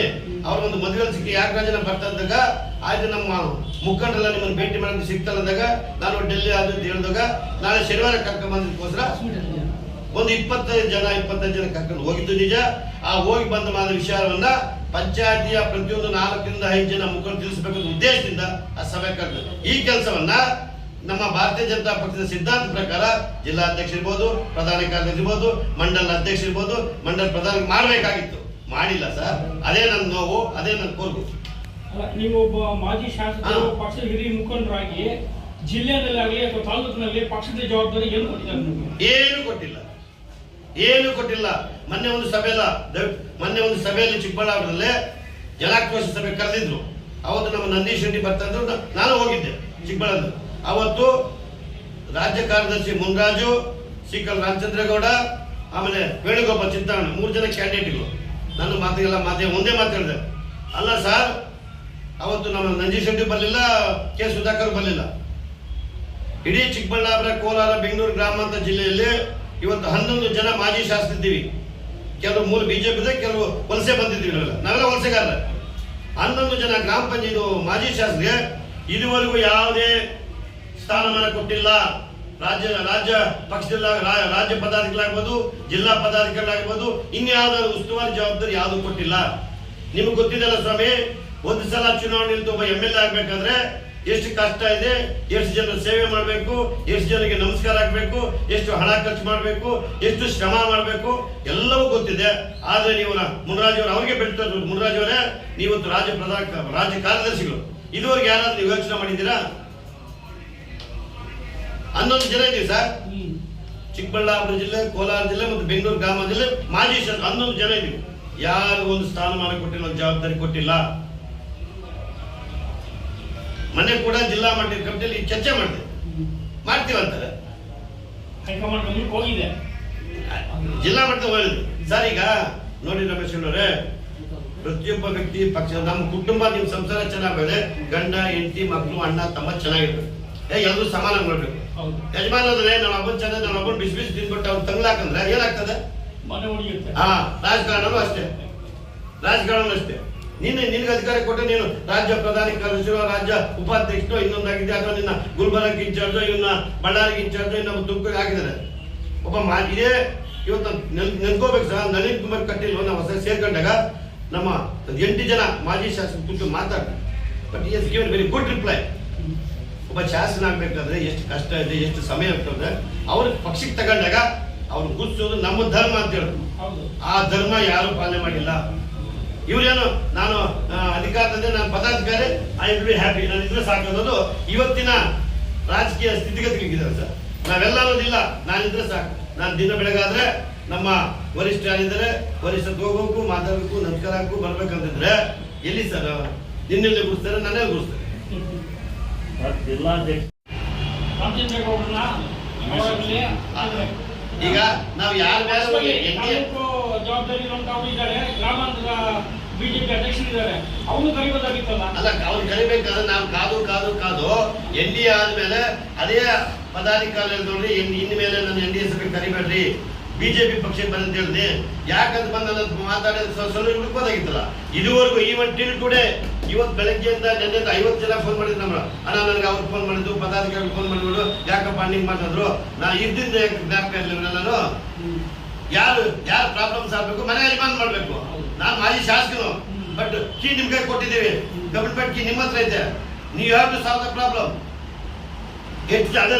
ಅವ್ರ ಒಂದು ಮದುವೆ ಸಿಕ್ಕಿ ಯಾಕೆ ರಾಜನ ಬರ್ತಾ ಇದ್ದಾಗ ಆಯ್ತು ನಮ್ಮ ಮುಖಂಡರೆಲ್ಲ ನಿಮ್ಮನ್ನು ಭೇಟಿ ಮಾಡೋದು ಸಿಗ್ತಲ್ಲ ಅಂದಾಗ ನಾನು ಡೆಲ್ಲಿ ಅದು ಅಂತ ಹೇಳಿದಾಗ ನಾಳೆ ಶನಿವಾರ ಕರ್ಕೊಂಡು ಬಂದಕ್ಕೋಸ್ಕರ ಒಂದು ಇಪ್ಪತ್ತೈದು ಜನ ಇಪ್ಪತ್ತೈದು ಜನ ಕರ್ಕೊಂಡು ಹೋಗಿದ್ದು ನಿಜ. ಆ ಹೋಗಿ ಬಂದ ಮಾದ ವಿಚಾರವನ್ನ ಪಂಚಾಯತಿಯ ಪ್ರತಿಯೊಂದು ನಾಲ್ಕರಿಂದ ಐದು ಜನ ಮುಖಂಡರು ತಿಳಿಸಬೇಕು ಉದ್ದೇಶದಿಂದ ಆ ಸಭೆ ಕರೆದು ಈ ಕೆಲಸವನ್ನ ನಮ್ಮ ಭಾರತೀಯ ಜನತಾ ಪಕ್ಷದ ಸಿದ್ಧಾಂತ ಪ್ರಕಾರ ಜಿಲ್ಲಾಧ್ಯಕ್ಷ ಇರ್ಬೋದು ಪ್ರಧಾನ ಕಾರ್ಯದರ್ಶಿ ಇರ್ಬೋದು ಮಂಡಲ ಅಧ್ಯಕ್ಷ ಇರ್ಬೋದು ಮಂಡಲ ಪ್ರಧಾನ ಮಾಡಬೇಕಾಗಿತ್ತು. ಮಾಡಿಲ್ಲ ಸರ್. ಅದೇ ನನ್ನ ನೋವು ಅದೇ ನನ್ನ ಕೋರ್ಗು. ನೀವು ಒಬ್ಬ ಮಾಜಿ ಶಾಸಕರು. ಪಕ್ಷದ ಹಿರಿಯ ಮುಖಂಡರಾಗಿ ಜಿಲ್ಲೆಯಲ್ಲಾಗಲಿ ಅಥವಾ ತಾಲೂಕಿನಲ್ಲಿ ಪಕ್ಷದ ಜವಾಬ್ದಾರಿ ಏನು ಕೊಟ್ಟಿದ್ದಾರೆ ಏನು ಕೊಟ್ಟಿಲ್ಲ. ಏನು ಕೊಟ್ಟಿಲ್ಲ. ಮೊನ್ನೆ ಒಂದು ಸಭೆ ಅಲ್ಲ ದಯವಿಟ್ಟು ಮೊನ್ನೆ ಒಂದು ಸಭೆಯಲ್ಲಿ ಚಿಕ್ಕಬಳ್ಳಾಪುರದಲ್ಲೇ ಜಲಾಕ್ರೋಶ ಸಭೆ ಕರೆದಿದ್ರು. ಅವತ್ತು ನಮ್ಮ ನಂದೀಶ್ ರೆಡ್ಡಿ ಬರ್ತಾ ಇದ್ರು ನಾ- ನಾನು ಹೋಗಿದ್ದೆ ಚಿಕ್ಕಬಳ್ಳಾಪುರ ಅವತ್ತು ರಾಜ್ಯ ಕಾರ್ಯದರ್ಶಿ ಮುನ್ರಾಜು ಸಿಕಲ್ ರಾಮಚಂದ್ರೇಗೌಡ, ಆಮೇಲೆ ವೇಣುಗೋಪಾಲ್ ಚಿಂತಾಮಣಿ ಮೂರು ಜನ ಕ್ಯಾಂಡಿಡೇಟ್ಗಳು ನನ್ನ ಮಾತಿಗೆಲ್ಲ ಮಾತೇ, ಒಂದೇ ಮಾತಾಡಿದೆ ಅಲ್ಲ ಸರ್, ಅವತ್ತು ನಮ್ಮ ನಂಜೀಶ್ ರೆಡ್ಡಿ ಬರಲಿಲ್ಲ, ಕೆ ಸುಧಾಕರ್ ಬರಲಿಲ್ಲ. ಇಡೀ ಚಿಕ್ಕಬಳ್ಳಾಪುರ, ಕೋಲಾರ, ಬೆಂಗಳೂರು ಗ್ರಾಮಾಂತರ ಜಿಲ್ಲೆಯಲ್ಲಿ ಇವತ್ತು ಹನ್ನೊಂದು ಜನ ಮಾಜಿ ಶಾಸಕರಿದ್ದೀವಿ. ಕೆಲವು ಮೂಲ ಬಿಜೆಪಿ ಕೆಲವು ವಲಸೆ ಬಂದಿದ್ದೀವಿ ನಾವೆಲ್ಲ ವಲಸೆಗಾರರ. ಹನ್ನೊಂದು ಜನ ಗ್ರಾಮ ಪಂಚಾಯತ್ ಮಾಜಿ ಶಾಸಕರಿಗೆ ಇದುವರೆಗೂ ಯಾವುದೇ ಸ್ಥಾನಮಾನ ಕೊಟ್ಟಿಲ್ಲ. ರಾಜ್ಯ ರಾಜ್ಯ ಪಕ್ಷದಲ್ಲ ರಾಜ್ಯ ಪದಾಧಿಕಾರಿಗಳಾಗ್ಬೋದು, ಜಿಲ್ಲಾ ಪದಾಧಿಕಾರಿಗಳಾಗ್ಬೋದು, ಇನ್ಯಾವುದಾದ್ರು ಉಸ್ತುವಾರಿ ಜವಾಬ್ದಾರಿ ಯಾವುದು ಕೊಟ್ಟಿಲ್ಲ. ನಿಮ್ಗೆ ಗೊತ್ತಿದೆಯಲ್ಲ ಸ್ವಾಮಿ, ಒಂದು ಸಲ ಚುನಾವಣೆಯಲ್ಲಿ ಒಬ್ಬ ಎಂ ಎಲ್ ಎ ಆಗ್ಬೇಕಾದ್ರೆ ಎಷ್ಟು ಕಷ್ಟ ಇದೆ, ಎಷ್ಟು ಜನ ಸೇವೆ ಮಾಡಬೇಕು, ಎಷ್ಟು ಜನಕ್ಕೆ ನಮಸ್ಕಾರ ಹಾಕಬೇಕು, ಎಷ್ಟು ಹಣ ಖರ್ಚು ಮಾಡಬೇಕು, ಎಷ್ಟು ಶ್ರಮ ಮಾಡಬೇಕು, ಎಲ್ಲವೂ ಗೊತ್ತಿದೆ. ಆದರೆ ನೀವು ಮುನ್ರಾಜ್ ಅವರು ಅವ್ರಿಗೆ ಬೆಳ್ತಾ ಮುನ್ರಾಜ್ ಅವರೇ ನೀವತ್ತು ರಾಜ್ಯ ಪ್ರಧಾನ ರಾಜ್ಯ ಕಾರ್ಯದರ್ಶಿಗಳು. ಇದುವರೆಗೆ ಯಾರಾದ್ರೂ ನೀವು ಯೋಚನೆ ಮಾಡಿದ್ದೀರಾ? ಹನ್ನೊಂದು ಜನ ಇದೀವಿ ಸರ್. ಚಿಕ್ಕಬಳ್ಳಾಪುರ ಜಿಲ್ಲೆ, ಕೋಲಾರ ಜಿಲ್ಲೆ ಮತ್ತು ಬೆಂಗಳೂರು ಗ್ರಾಮ ಜಿಲ್ಲೆ ಮಾಜಿ ಶಾಸಕ ಹನ್ನೊಂದು ಜನ ಇದೀವಿ ಯಾರಿಗೂ ಒಂದು ಸ್ಥಾನಮಾನ ಕೊಟ್ಟಿಲ್ಲ, ಒಂದು ಜವಾಬ್ದಾರಿ ಕೊಟ್ಟಿಲ್ಲ. ಮೊನ್ನೆ ಕೂಡ ಜಿಲ್ಲಾ ಮಟ್ಟದ ಕಮಿಟಿಯಲ್ಲಿ ಚರ್ಚೆ ಮಾಡ್ತೀವಿ ಮಾಡ್ತೀವಂತಾರೆ ಹೈಕಮಾಂಡ್ ಹೋಗಿದೆ. ಜಿಲ್ಲಾ ಮಟ್ಟದ ಹೋಗಿದೆ. ಸರ್ ಈಗ ನೋಡಿ ರಮೇಶ್ ಅವರೇ ಪ್ರತಿಯೊಬ್ಬ ವ್ಯಕ್ತಿ ಪಕ್ಷ ನಮ್ಮ ಕುಟುಂಬ ನಿಮ್ಮ ಸಂಸಾರ ಚೆನ್ನಾಗಿದೆ ಗಂಡ ಹೆಂಡತಿ ಮಕ್ಕಳು ಅಣ್ಣ ತಮ್ಮ ಚೆನ್ನಾಗಿರ್ಬೇಕು. ಏ ಎಲ್ಲರೂ ಸಮಾನ ಮಾಡ್ಬೇಕು ಯಜಮಾನ ಅಂದ್ರೆ ನಮ್ಮ ಒಬ್ಬನ್ ಚೆನ್ನಾಗಿ ನಮ್ಮ ಒಬ್ಬನ್ ಬಿಸಿ ಬಿಸಿ ತಿನ್ಬಿಟ್ಟು ಅವ್ರು ತಂಗ್ಲಾಕಂದ್ರೆ ಏನಾಗ್ತದೆ? ಮನೆ ಹಾ ರಾಜಕಾರಣನೂ ಅಷ್ಟೇ. ರಾಜಕಾರಣ ಅಷ್ಟೇ. ನೀನು ನಿನಗೆ ಅಧಿಕಾರ ಕೊಟ್ಟು ನೀನು ರಾಜ್ಯ ಪ್ರಧಾನಿ ಕಲಿಸಿರೋ ರಾಜ್ಯ ಉಪಾಧ್ಯಕ್ಷರು ಇನ್ನೊಂದಾಗಿದೆ ಅಥವಾ ನಿನ್ನ ಗುಲ್ಬರ್ಗ ಇನ್ಚಾರ್ಜ್ ಇವನ್ನ ಬಳ್ಳಾರಿಗೆ ಇನ್ಚಾರ್ಜ್ ಇನ್ನ ತುಮಕೂರಿಗೆ ಹಾಕಿದ್ದಾರೆ ಒಬ್ಬ ಮಾ ಇದೇ ಇವತ್ತು ನೆನ್ ನೆನ್ಕೋಬೇಕು ಸರ್. ನಳಿನ್ ಕುಮಾರ್ ಕಟೀಲ್ ನಾವು ಹೊಸ ಸೇರ್ಕೊಂಡಾಗ ನಮ್ಮ ಎಂಟು ಜನ ಮಾಜಿ ಶಾಸಕ ಕೂತು ಮಾತಾಡ್ತಾರೆ. But as given very good reply ಒಬ್ಬ ಶಾಸನ ಆಗ್ಬೇಕಾದ್ರೆ ಎಷ್ಟು ಕಷ್ಟ ಇದೆ ಎಷ್ಟು ಸಮಯ ಆಗ್ತದೆ ಅವ್ರ ಪಕ್ಷಕ್ಕೆ ತಗೊಂಡಾಗ ಅವ್ರು ಗುರ್ಸೋದು ನಮ್ಮ ಧರ್ಮ ಅಂತ ಹೇಳಿದ್ರು ಆ ಧರ್ಮ ಯಾರು ಪಾಲನೆ ಮಾಡಿಲ್ಲ? ಇವ್ರೇನು ನಾನು ಅಧಿಕಾರ ಅಧಿಕಾರದಲ್ಲಿ ನಾನು ಪದಾಧಿಕಾರಿ ಐ ವಿಲ್ ಬಿ ಹ್ಯಾಪಿ ನಾನು ಇದ್ರೆ ಸಾಕು ಅನ್ನೋದು ಇವತ್ತಿನ ರಾಜಕೀಯ ಸ್ಥಿತಿಗತಿಗಳಿದ್ದಾರೆ ಸರ್. ನಾವೆಲ್ಲ ಅನ್ನೋದಿಲ್ಲ ನಾನಿದ್ರೆ ಸಾಕು. ನಾನು ದಿನ ಬೆಳಗಾದ್ರೆ ನಮ್ಮ ವರಿಷ್ಠ ಯಾರಿದ್ದಾರೆ ವರಿಷ್ಠ ಹೋಗೋಕು ಮಾತಾಡಬೇಕು ಹಾಕು ಬರ್ಬೇಕಂತಿದ್ರೆ ಎಲ್ಲಿ ಸರ್ ನಿನ್ನೆಲ್ಲಿ ಗುಡಿಸ್ತಾರೆ ನಾನೇ ಗುಡಿಸ್ತಾರೆ ಈಗ ನಾವು ಯಾರ ಮೇಲೆ ಜವಾಬ್ದಾರಿ ಇರುವಂತ ಅವರು ಇದ್ದಾರೆ. ಗ್ರಾಮಾಂತರ ಬಿಜೆಪಿ ಅಧ್ಯಕ್ಷರಿದ್ದಾರೆ. ಅವನು ಕರಿಬೋದಾಗಿತ್ತಲ್ಲ ಅಲ್ಲ ಅವ್ರು ಕರಿಬೇಕಾದ್ರೆ ನಾವು ಕಾದು ಕಾದು ಕಾದು ಎನ್ ಡಿ ಎ ಆದ್ಮೇಲೆ ಅದೇ ಪದಾಧಿಕಾರಿ ನೋಡ್ರಿ ಇನ್ ಇನ್ಮೇಲೆ ನನ್ನ ಎನ್ ಡಿ ಎ ಎಸ್ ಕರಿಬೇಡ್ರಿ ಬಿಜೆಪಿ ಪಕ್ಷಕ್ಕೆ ಬಂದ ಹೇಳಿದೆ ಯಾಕಂತ ಬಂದ ಮಾತಾಡಿದ ಸ್ವಲ್ಪ ಹುಡುಕೋದಾಗಿತ್ತಲ್ಲ ಇದುವರೆಗೂ ಈವನ್ ಟಿಲ್ ಟುಡೇ ಇವತ್ತು ಬೆಳಗ್ಗೆಯಿಂದ ನೆನ್ನೆ ಐವತ್ತು ಜನ ಫೋನ್ ಮಾಡಿದ್ರು ನಮ್ಮ ಅಣ್ಣ ನನಗೆ ಅವ್ರು ಫೋನ್ ಮಾಡಿದ್ರು ಪದಾಧಿಕಾರಿ ಫೋನ್ ಮಾಡಿದ್ರು. ಯಾಕಪ್ಪ ಹಿಂಗ್ ಮಾತಾದ್ರು ನಾ ಇದ್ದಿದ್ದ ಜ್ಞಾಪಕ ಇರಲಿಲ್ಲ ನಾನು ಯಾರು ಯಾರು ಪ್ರಾಬ್ಲಮ್ಸ್ ಆಗ್ಬೇಕು ಮನೆ ಯಜಮಾನ್ ಮಾಡ್ಬೇಕು. ನಾನು ಮಾಜಿ ಶಾಸಕರು ಬಟ್ ಕೀ ನಿಮ್ ಕೊಟ್ಟಿದ್ದೀವಿ. ಗವರ್ಮೆಂಟ್ ಕೀ ನಿಮ್ಮ ಹತ್ರ ಐತೆ. ನೀವು ಯಾವ ಟು ಸಾಲ್ವ್ ದ ಪ್ರಾಬ್ಲಮ್ ಎಷ್ಟು ಜನ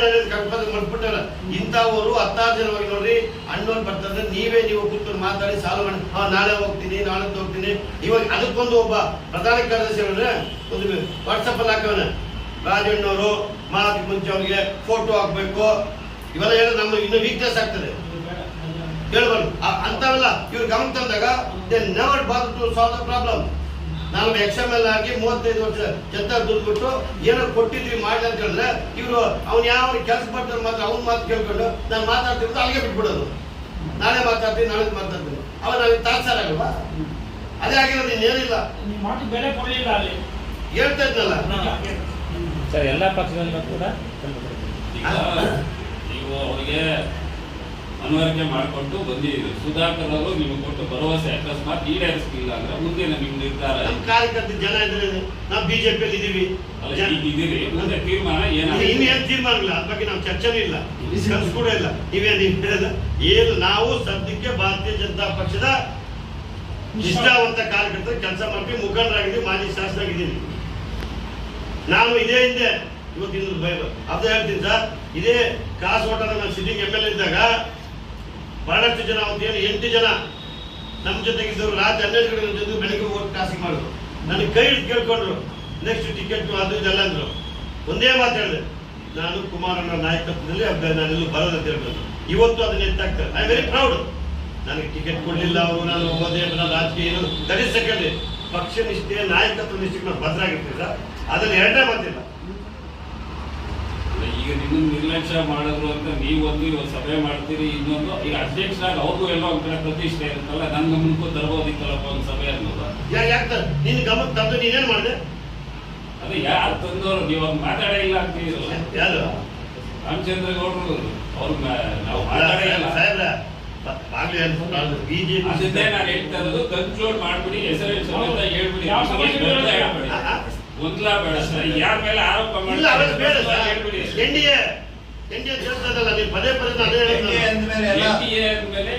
ಮಾಡ್ಬಿಟ್ಟಲ್ಲ ಇಂಥವರು ಹತ್ತಾರು ಜನವಾಗಿ ನೋಡ್ರಿ ಅಣ್ಣವ್ರು ಬರ್ತಾರೆ ನೀವೇ ನೀವು ಕೂತ್ಕೊಂಡು ಮಾತಾಡಿ ಸಾಲ್ವ್ ಮಾಡಿ. ಹಾ, ನಾಳೆ ಹೋಗ್ತೀನಿ ನಾಳೆ ಹೋಗ್ತೀನಿ. ಇವಾಗ ಅದಕ್ಕೊಂದು ಒಬ್ಬ ಪ್ರಧಾನ ಕಾರ್ಯದರ್ಶಿ ಒಂದು ವಾಟ್ಸಪ್ ಅಲ್ಲಿ ಹಾಕವನ. ರಾಜಣ್ಣವರು, ಮಾತಿಗೆ ಮುಂಚೆ ಅವ್ರಿಗೆ ಫೋಟೋ ಹಾಕ್ಬೇಕು. ಇವೆಲ್ಲ ಹೇಳಿ ನಮ್ಮ ಇನ್ನೂ ವೀಕ್ನೆಸ್ ಆಗ್ತದೆ. ಹೇಳ್ಬಾರ್ದು ಅಂತವೆಲ್ಲ ಇವ್ರು ಗಮನ ತಂದಾಗ they never bother to solve the problem ನಾನು ಎಕ್ಸ್ ಎಂ ಎಲ್ ಆಗಿ ಮೂವತ್ತೈದು ವರ್ಷ ಚೆತ್ತ ದುಡ್ಡು ಬಿಟ್ಟು ಏನೋ ಕೊಟ್ಟಿದ್ವಿ ಮಾಡಿ ಅಂತ ಹೇಳಿದ್ರೆ ಇವರು ಅವ್ನು ಯಾವ ಕೆಲಸ ಮಾಡ್ತಾರೆ ಮಾತ್ರ ಅವ್ನ ಮಾತು ಕೇಳ್ಕೊಂಡು ನಾನು ಮಾತಾಡ್ತಿರೋದು ಅಲ್ಲಿಗೆ ಬಿಟ್ಬಿಡೋದು. ನಾಳೆ ಮಾತಾಡ್ತೀನಿ ನಾಳೆ ಮಾತಾಡ್ತೀನಿ. ಅವ ನಾವು ತಾತ್ಸಾರ ಆಗಲ್ವಾ ಅದೇ ಆಗಿರೋದು ಇನ್ನೇನಿಲ್ಲ. ನಿಮ್ಮ ಮಾತು ಬೆಲೆ ಕೊಡಲಿಲ್ಲ ಅಲ್ಲಿ. ಹೇಳ್ತಾ ಇದ್ನಲ್ಲ? ಸರ್ ಎಲ್ಲ ಪಕ್ಷದಲ್ಲೂ ಕೂಡ ನೀವು ಅವರಿಗೆ ಮನವರಿಕೆ ಮಾಡಿಕೊಂಡು ಬಂದಿದ್ದೀವಿ ಸುಧಾಕರ್ ಅವರು ನಿಮಗೆ ಕೊಟ್ಟು ಭರವಸೆ ಅಕಸ್ಮಾತ್ ಈಡೇರಿಸಲಿಲ್ಲ ಅಂದ್ರೆ ಮುಂದೆ ನಿಮ್ ನಿರ್ಧಾರ ಕಾರ್ಯಕರ್ತ ಜನ ಇದ್ರೆ ನಾವು ಬಿಜೆಪಿಯಲ್ಲಿ ಈಗ ಇದೀರಿ ಮುಂದೆ ತೀರ್ಮಾನ ಇನ್ನು ಇನ್ನೇನು ತೀರ್ಮಾನ ಇಲ್ಲ ಬಗ್ಗೆ ನಾವು ಚರ್ಚೆನೂ ಇಲ್ಲ. ಕನಸು ಕೂಡ ಇಲ್ಲ. ನೀವೇನು ಹೇಳಿಲ್ಲ ಏನು ನಾವು ಸದ್ಯಕ್ಕೆ ಭಾರತೀಯ ಜನತಾ ಪಕ್ಷದ ನಿಷ್ಠಾವಂತ ಕಾರ್ಯಕರ್ತರ ಕೆಲಸ ಮಾಡ್ತೀವಿ ಮುಖಂಡರಾಗಿದ್ದೀವಿ ಮಾಜಿ ಶಾಸಕರಾಗಿದ್ದೀವಿ. ನಾನು ಇದೇ ಹಿಂದೆ ಇವತ್ತಿನ ಅದು ಹೇಳ್ತೀನಿ ಸರ್. ಇದೇ ಕಾಸು ನಾನು ಸಿಟ್ಟಿಂಗ್ ಎಂ ಎಲ್ ಇದ್ದಾಗ ಬಹಳಷ್ಟು ಜನ ಅವತ್ತೇನು ಎಂಟು ಜನ ನಮ್ಮ ಜೊತೆಗೆ ಇದ್ದರು ರಾತ್ರಿ ಹನ್ನೆರಡು ಗಂಟೆ ಜೊತೆ ಬೆಳಗ್ಗೆ ಹೋಗಿ ಕಾಸಿಗೆ ಮಾಡಿದ್ರು ನನಗೆ ಕೈ ಹಿಡಿದು ಕೇಳ್ಕೊಂಡ್ರು ನೆಕ್ಸ್ಟ್ ಟಿಕೆಟ್ ಅದು ಇದೆಲ್ಲ ಅಂದರು. ಒಂದೇ ಮಾತು ಹೇಳಿದೆ, ನಾನು ಕುಮಾರಣ್ಣ ನಾಯಕತ್ವದಲ್ಲಿ ನಾನು ನಾನೆಲ್ಲೂ ಬರೋದಂತ ಹೇಳ್ಬೋದು ಇವತ್ತು ಅದನ್ನ ಎತ್ತಾಗ್ತಾರೆ ಐ ವೆರಿ ಪ್ರೌಡ್ ನನಗೆ ಟಿಕೆಟ್ ಕೊಡಲಿಲ್ಲ ಅವರು, ನಾನು ಹೋದೆ ನಾನು ರಾಜಕೀಯ ಏನು ಧರಿಸಕ್ಕೆ ಪಕ್ಷ ನಿಷ್ಠೆ, ನಾಯಕತ್ವ ನಿಷ್ಠೆಗೆ ನಾನು ಭದ್ರಾಗಿರ್ತೀವಿ ಸರ್ ಅದನ್ನ ಎರಡನೇ ಮಾತಿಲ್ಲ. ಈಗ ನಿಮ್ಮ ನಿರ್ಲಕ್ಷ್ಯ ಮಾಡಿದ್ರು ಅಂತ ನೀವೊಂದು ಇವತ್ತು ಸಭೆ ಮಾಡ್ತೀರಿ ಇನ್ನೊಂದು. ಈಗ ಅಧ್ಯಕ್ಷರಾಗಿ ಅವ್ರಿಗೂ ಎಲ್ಲ ಒಂದ್ ಕಡೆ ಪ್ರತಿಷ್ಠೆ ಇರುತ್ತಲ್ಲ ನನ್ನ ಗಮನಕ್ಕೂ ತರಬಹುದಿತ್ತಲ್ಲಪ್ಪ ಒಂದು ಸಭೆ ಅನ್ನೋದು. ಯಾಕೆ ನಿನ್ನ ಗಮನ ತಂದು ನೀನೇನು ಮಾಡಿದೆ? ಅದು ಯಾರು ತಂದವರು ನೀವು ಅವ್ರು ಮಾತಾಡೇ ಇಲ್ಲ ಅಂತೀರಲ್ಲ. ಯಾರು? ರಾಮಚಂದ್ರ ಗೌಡರು ಅವ್ರ ನಾವು ಮಾತಾಡೇ ಇಲ್ಲ. ಸಾಹೇಬ್ರ ಬಾಗ್ಲಿ ಬಿಜೆಪಿ ಅದನ್ನೇ ನಾನು ಹೇಳ್ತಾ ಇರೋದು ಕನ್ಕ್ಲೂಡ್ ಮಾಡ್ಬಿಡಿ ಹೆಸರು ಹೇಳ್ಬಿಡಿ. ಗೊಂದಲ ಬೇಡ ಸರ್ ಯಾರ ಮೇಲೆ ಆರೋಪ ಇಲ್ಲ ಅವೆಲ್ಲ ಬೇಡ ಮಾಡ್ತಾರೆ ಹೇಳ್ಬಿಡಿ. N D A N D A ಹೇಳ್ತದಲ್ಲ ನೀವು ಪದೇ ಪದೇ ನಾನು ಅದೇ ಹೇಳ್ತೇನೆ. NDA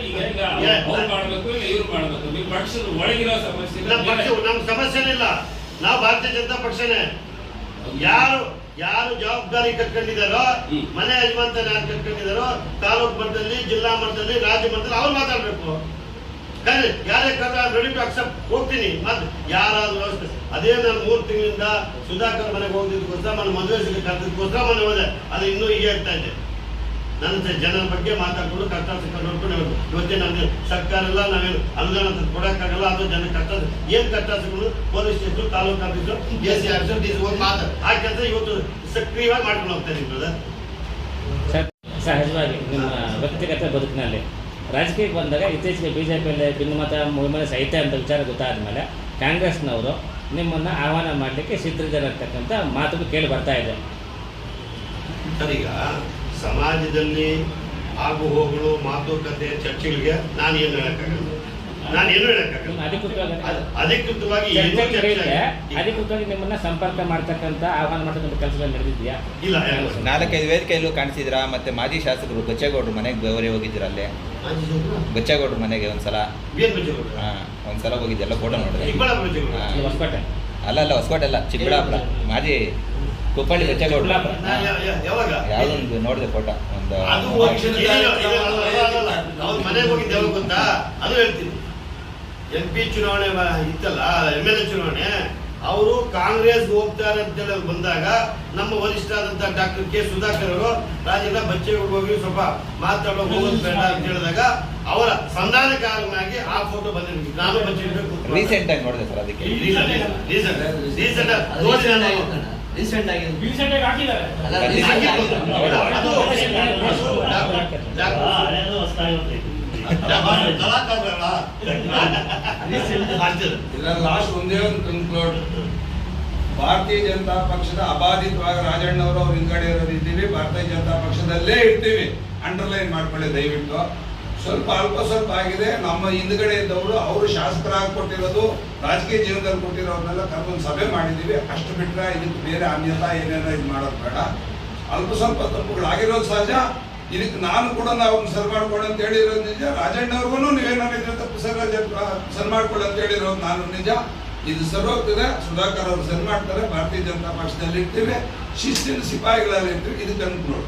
ಈಗ ಈಗ ಅವ್ರು ಮಾಡ್ಬೇಕು ಇಲ್ಲ ಇವ್ರು ಮಾಡ್ಬೇಕು? ನಿಮ್ಮ ಪಕ್ಷದ ಒಳಗಿರೋ ಸಮಸ್ಯೆ ನಮ್ಮ ಪಕ್ಷ ನಮ್ಮ ಸಮಸ್ಯೆನೇ ಇಲ್ಲ. ನಾವು ಭಾರತೀಯ ಜನತಾ ಪಕ್ಷನೇ. ಯಾರು ಯಾರು ಜವಾಬ್ದಾರಿ ಕಟ್ಕೊಂಡಿದ್ದಾರೋ ಹ್ಮ್. ಮನೆ ಯಜಮಾನ್ತನ ಯಾರು ಕಟ್ಕೊಂಡಿದ್ದಾರೋ ತಾಲೂಕು ಮಟ್ಟದಲ್ಲಿ ಜಿಲ್ಲಾ ಮಟ್ಟದಲ್ಲಿ ರಾಜ್ಯ ಮಟ್ಟದಲ್ಲಿ ಅವ್ರು ಮಾತಾಡ್ಬೇಕು. ಕರೆ ಯಾರೇ ಕರೆದ್ರೆ ರೆಡಿ ಟು ಅಕ್ಸೆಪ್ಟ್ ಹೋಗ್ತೀನಿ. ಮತ್ತೆ ಯಾರಾದ್ರೂ ವ್ಯವಸ್ಥೆ ಅದೇ ನಾನು ಮೂರು ತಿಂಗಳಿಂದ ಸುಧಾಕರ್ ಮನೆಗೆ ಹೋಗಿದ್ದಕ್ಕೋಸ್ಕರ ನನ್ನ ಮದುವೆ ಸಿಗ ಕರೆದಕ್ಕೋಸ್ಕರ ಮನೆ ಹೋದೆ. ಅದು ಇನ್ನೂ ಹೀಗೆ ಆಗ್ತಾ ಇದೆ. ನನ್ನ ಜನರ ಬಗ್ಗೆ ಮಾತಾಡ್ಕೊಂಡು ಕಷ್ಟ ಸುಖ ನೋಡ್ಕೊಂಡು. ಇವತ್ತೇ ನಮ್ಗೆ ಸರ್ಕಾರ ಎಲ್ಲ ನಾವೇನು ಅನುದಾನ ಕೊಡೋಕ್ಕಾಗಲ್ಲ, ಅದು ಜನ ಕಷ್ಟ ಏನ್ ಕಷ್ಟ ಸಿಗೋದು police station, taluk office A C office, D C ಆ ಕೆಲಸ ಇವತ್ತು ಸಕ್ರಿಯವಾಗಿ ಮಾಡ್ಕೊಂಡು ಹೋಗ್ತಾ ಇದ್ದೀನಿ ಸಹಜವಾಗಿ ನಿಮ್ಮ ವ್ಯಕ್ತಿಗತ ಬದುಕಿನಲ್ಲಿ ರಾಜಕೀಯಕ್ಕೆ ಬಂದಾಗ ಇತ್ತೀಚೆಗೆ ಬಿ ಜೆ ಪಿಯಲ್ಲಿ ಭಿನ್ನಮತ ಮೂಲಮಲೆ ಸಹಿತ ಅಂತ ವಿಚಾರ ಗೊತ್ತಾದ ಮೇಲೆ ಕಾಂಗ್ರೆಸ್ನವರು ನಿಮ್ಮನ್ನು ಆಹ್ವಾನ ಮಾಡಲಿಕ್ಕೆ ಸಿದ್ಧರಿದ್ದಾರಂತಕ್ಕಂಥ ಮಾತುಗಳು ಕೇಳಿ ಬರ್ತಾ ಇದೆ. ಈಗ ಸಮಾಜದಲ್ಲಿ ಆಗು ಹೋಗಳು ಮಾತುಕತೆ ಚರ್ಚೆಗಳಿಗೆ ನಾನು ಏನು ಹೇಳಕ್ಕಾಗಲ್ಲ. ನಾನು ಏನು ನಿಮ್ಮ ಹೇಳಕ್ಕಾಗಲ್ಲ ಅಧಿಕೃತವಾಗಿ ಅಧಿಕೃತವಾಗಿ ಚರ್ಚೆ. ಅಧಿಕೃತವಾಗಿ ನಿಮ್ಮನ್ನ ಸಂಪರ್ಕ ಮಾಡ್ತಕ್ಕಂಥ ಆಹ್ವಾನ ಮಾಡ್ತಕ್ಕಂಥ ಕೆಲಸಗಳು ನಡೆದಿದ್ಯಾ ಇಲ್ಲ ನಾಲ್ಕೈದು ವೇದಿಕೆಯಲ್ಲೂ ಕಾಣಿಸಿದ್ರಾ ಮತ್ತೆ ಮಾಜಿ ಶಾಸಕರು ಬಚ್ಚೇಗೌಡರು ಮನೆಗೆ ಬೇವರೆ ಸಚಿವರು? ಬಚ್ಚೇಗೌಡರು ಮನೆಗೆ ಒಂದ್ಸಲ. ಒಂದ್ಸಲ ಹೋಗಿದ್ದೆಲ್ಲ ಫೋಟೋ ನೋಡಿದ್ರೆ ಹೊಸಕೋಟೆ. ಅಲ್ಲ ಅಲ್ಲ ಹೊಸಕೋಟೆ ಅಲ್ಲ ಚಿಕ್ಕಬಳ್ಳಾಪುರ. ಮಾಜಿ ಕುಪ್ಪಳ್ಳಿ ಬಚ್ಚೇಗೌಡರು. ಚಿಕ್ಕಬಳ್ಳಾಪುರ. ನಾ ಯಾ- ಯಾ- ಯಾವಾಗ? ಯಾವ್ದೊಂದು ನೋಡಿದೆ ಫೋಟೋ ಒಂದು ಮನೆಗೆ ಹೋಗಿದ್ದೆ ಗೊತ್ತಾ? ಅದು ಹೇಳ್ತೀನಿ. ಎಂ ಪಿ ಚುನಾವಣೆ ಇತ್ತಲ್ಲ ಎಂ ಎಲ್ ಎ ಚುನಾವಣೆ ಅವರು ಕಾಂಗ್ರೆಸ್ ಹೋಗ್ತಾರೆ ಅಂತ ಹೇಳಿ ಬಂದಾಗ ನಮ್ಮ ವರಿಷ್ಠ ಆದಂತ ಡಾಕ್ಟರ್ ಕೆ ಸುಧಾಕರ್ ಅವರು ರಾಜ್ಯದ ಬಚ್ಚೇಗೌಡ ಹೋಗಿ ಸ್ವಲ್ಪ ಮಾತಾಡೋ ಹೋಗೋದು ಬೇಡ ಅಂತ ಹೇಳಿದಾಗ ಅವರ ಸಂಧಾನಕಾರನಾಗಿ ಆ ಫೋಟೋ ಬಂದಿರ್ತೀವಿ ನಾನು ಬಚ್ಚೇಗೌಡ ರೀಸೆಂಟ್ ಆಗಿ ನೋಡಿದೆ ಸರ್ ಅದಕ್ಕೆ ರೀಸೆಂಟ್ ರೀಸೆಂಟ್ ರೀಸೆಂಟ್ ಆಗಿ ರೀಸೆಂಟ್ ಆಗಿ ಹಾಕಿದ್ದಾರೆ ಅದು ಲಾಸ್ಟ್ ಒಂದೇ ಒಂದು ಕನ್ಕ್ಲೂಡ್ ಭಾರತೀಯ ಜನತಾ ಪಕ್ಷದ ಅಬಾಧಿತವಾಗಿ ರಾಜಣ್ಣವರು ಅವ್ರ ಹಿಂಗಡೆ ಇರೋರು ಇದ್ದೀವಿ, ಭಾರತೀಯ ಜನತಾ ಪಕ್ಷದಲ್ಲೇ ಇರ್ತೀವಿ. ಅಂಡರ್ಲೈನ್ ಮಾಡ್ಕೊಳ್ಳಿ ದಯವಿಟ್ಟು. ಸ್ವಲ್ಪ ಅಲ್ಪ ಸ್ವಲ್ಪ ಆಗಿದೆ. ನಮ್ಮ ಹಿಂದ್ಗಡೆ ಇದ್ದವರು ಅವರು ಶಾಸಕರಾಗಿ ಕೊಟ್ಟಿರೋದು, ರಾಜಕೀಯ ಜೀವನದಲ್ಲಿ ಕೊಟ್ಟಿರೋರ್ನೆಲ್ಲ ಕರ್ಕೊಂಡು ಸಭೆ ಮಾಡಿದ್ದೀವಿ ಅಷ್ಟು ಬಿಟ್ಟರೆ ಇದಕ್ಕೆ ಬೇರೆ ಅನ್ಯತಾ ಏನೇನೋ ಇದು ಮಾಡೋದು ಬೇಡ. ಅಲ್ಪ ಸ್ವಲ್ಪ ತಪ್ಪುಗಳಾಗಿರೋದು ಸಹಜ. ಇದಕ್ಕೆ ನಾನು ಕೂಡ ನಾವು ಸರ್ ಮಾಡ್ಕೊಳ್ಳಿ ಅಂತ ಹೇಳಿರೋದು ನಿಜ. ರಾಜಣ್ಣವ್ರಿಗೂ ನೀವೇನಾದ್ರು ತಪ್ಪು ಸರ್ ಸರ್ ಮಾಡ್ಕೊಳ್ಳಿ ಅಂತ ಹೇಳಿರೋದು ನಾನು ನಿಜ. ಇದು ಸರ್ ಸುಧಾಕರ್ ಅವರು ಸರ್ ಮಾಡ್ತಾರೆ. ಭಾರತೀಯ ಜನತಾ ಪಕ್ಷದಲ್ಲಿ ಇರ್ತೀವಿ. ಶಿಸ್ತಿನ ಸಿಪಾಯಿಗಳಲ್ಲಿ ಇರ್ತೀವಿ. ಇದಕ್ಕೆ ಅನುಕೂಲ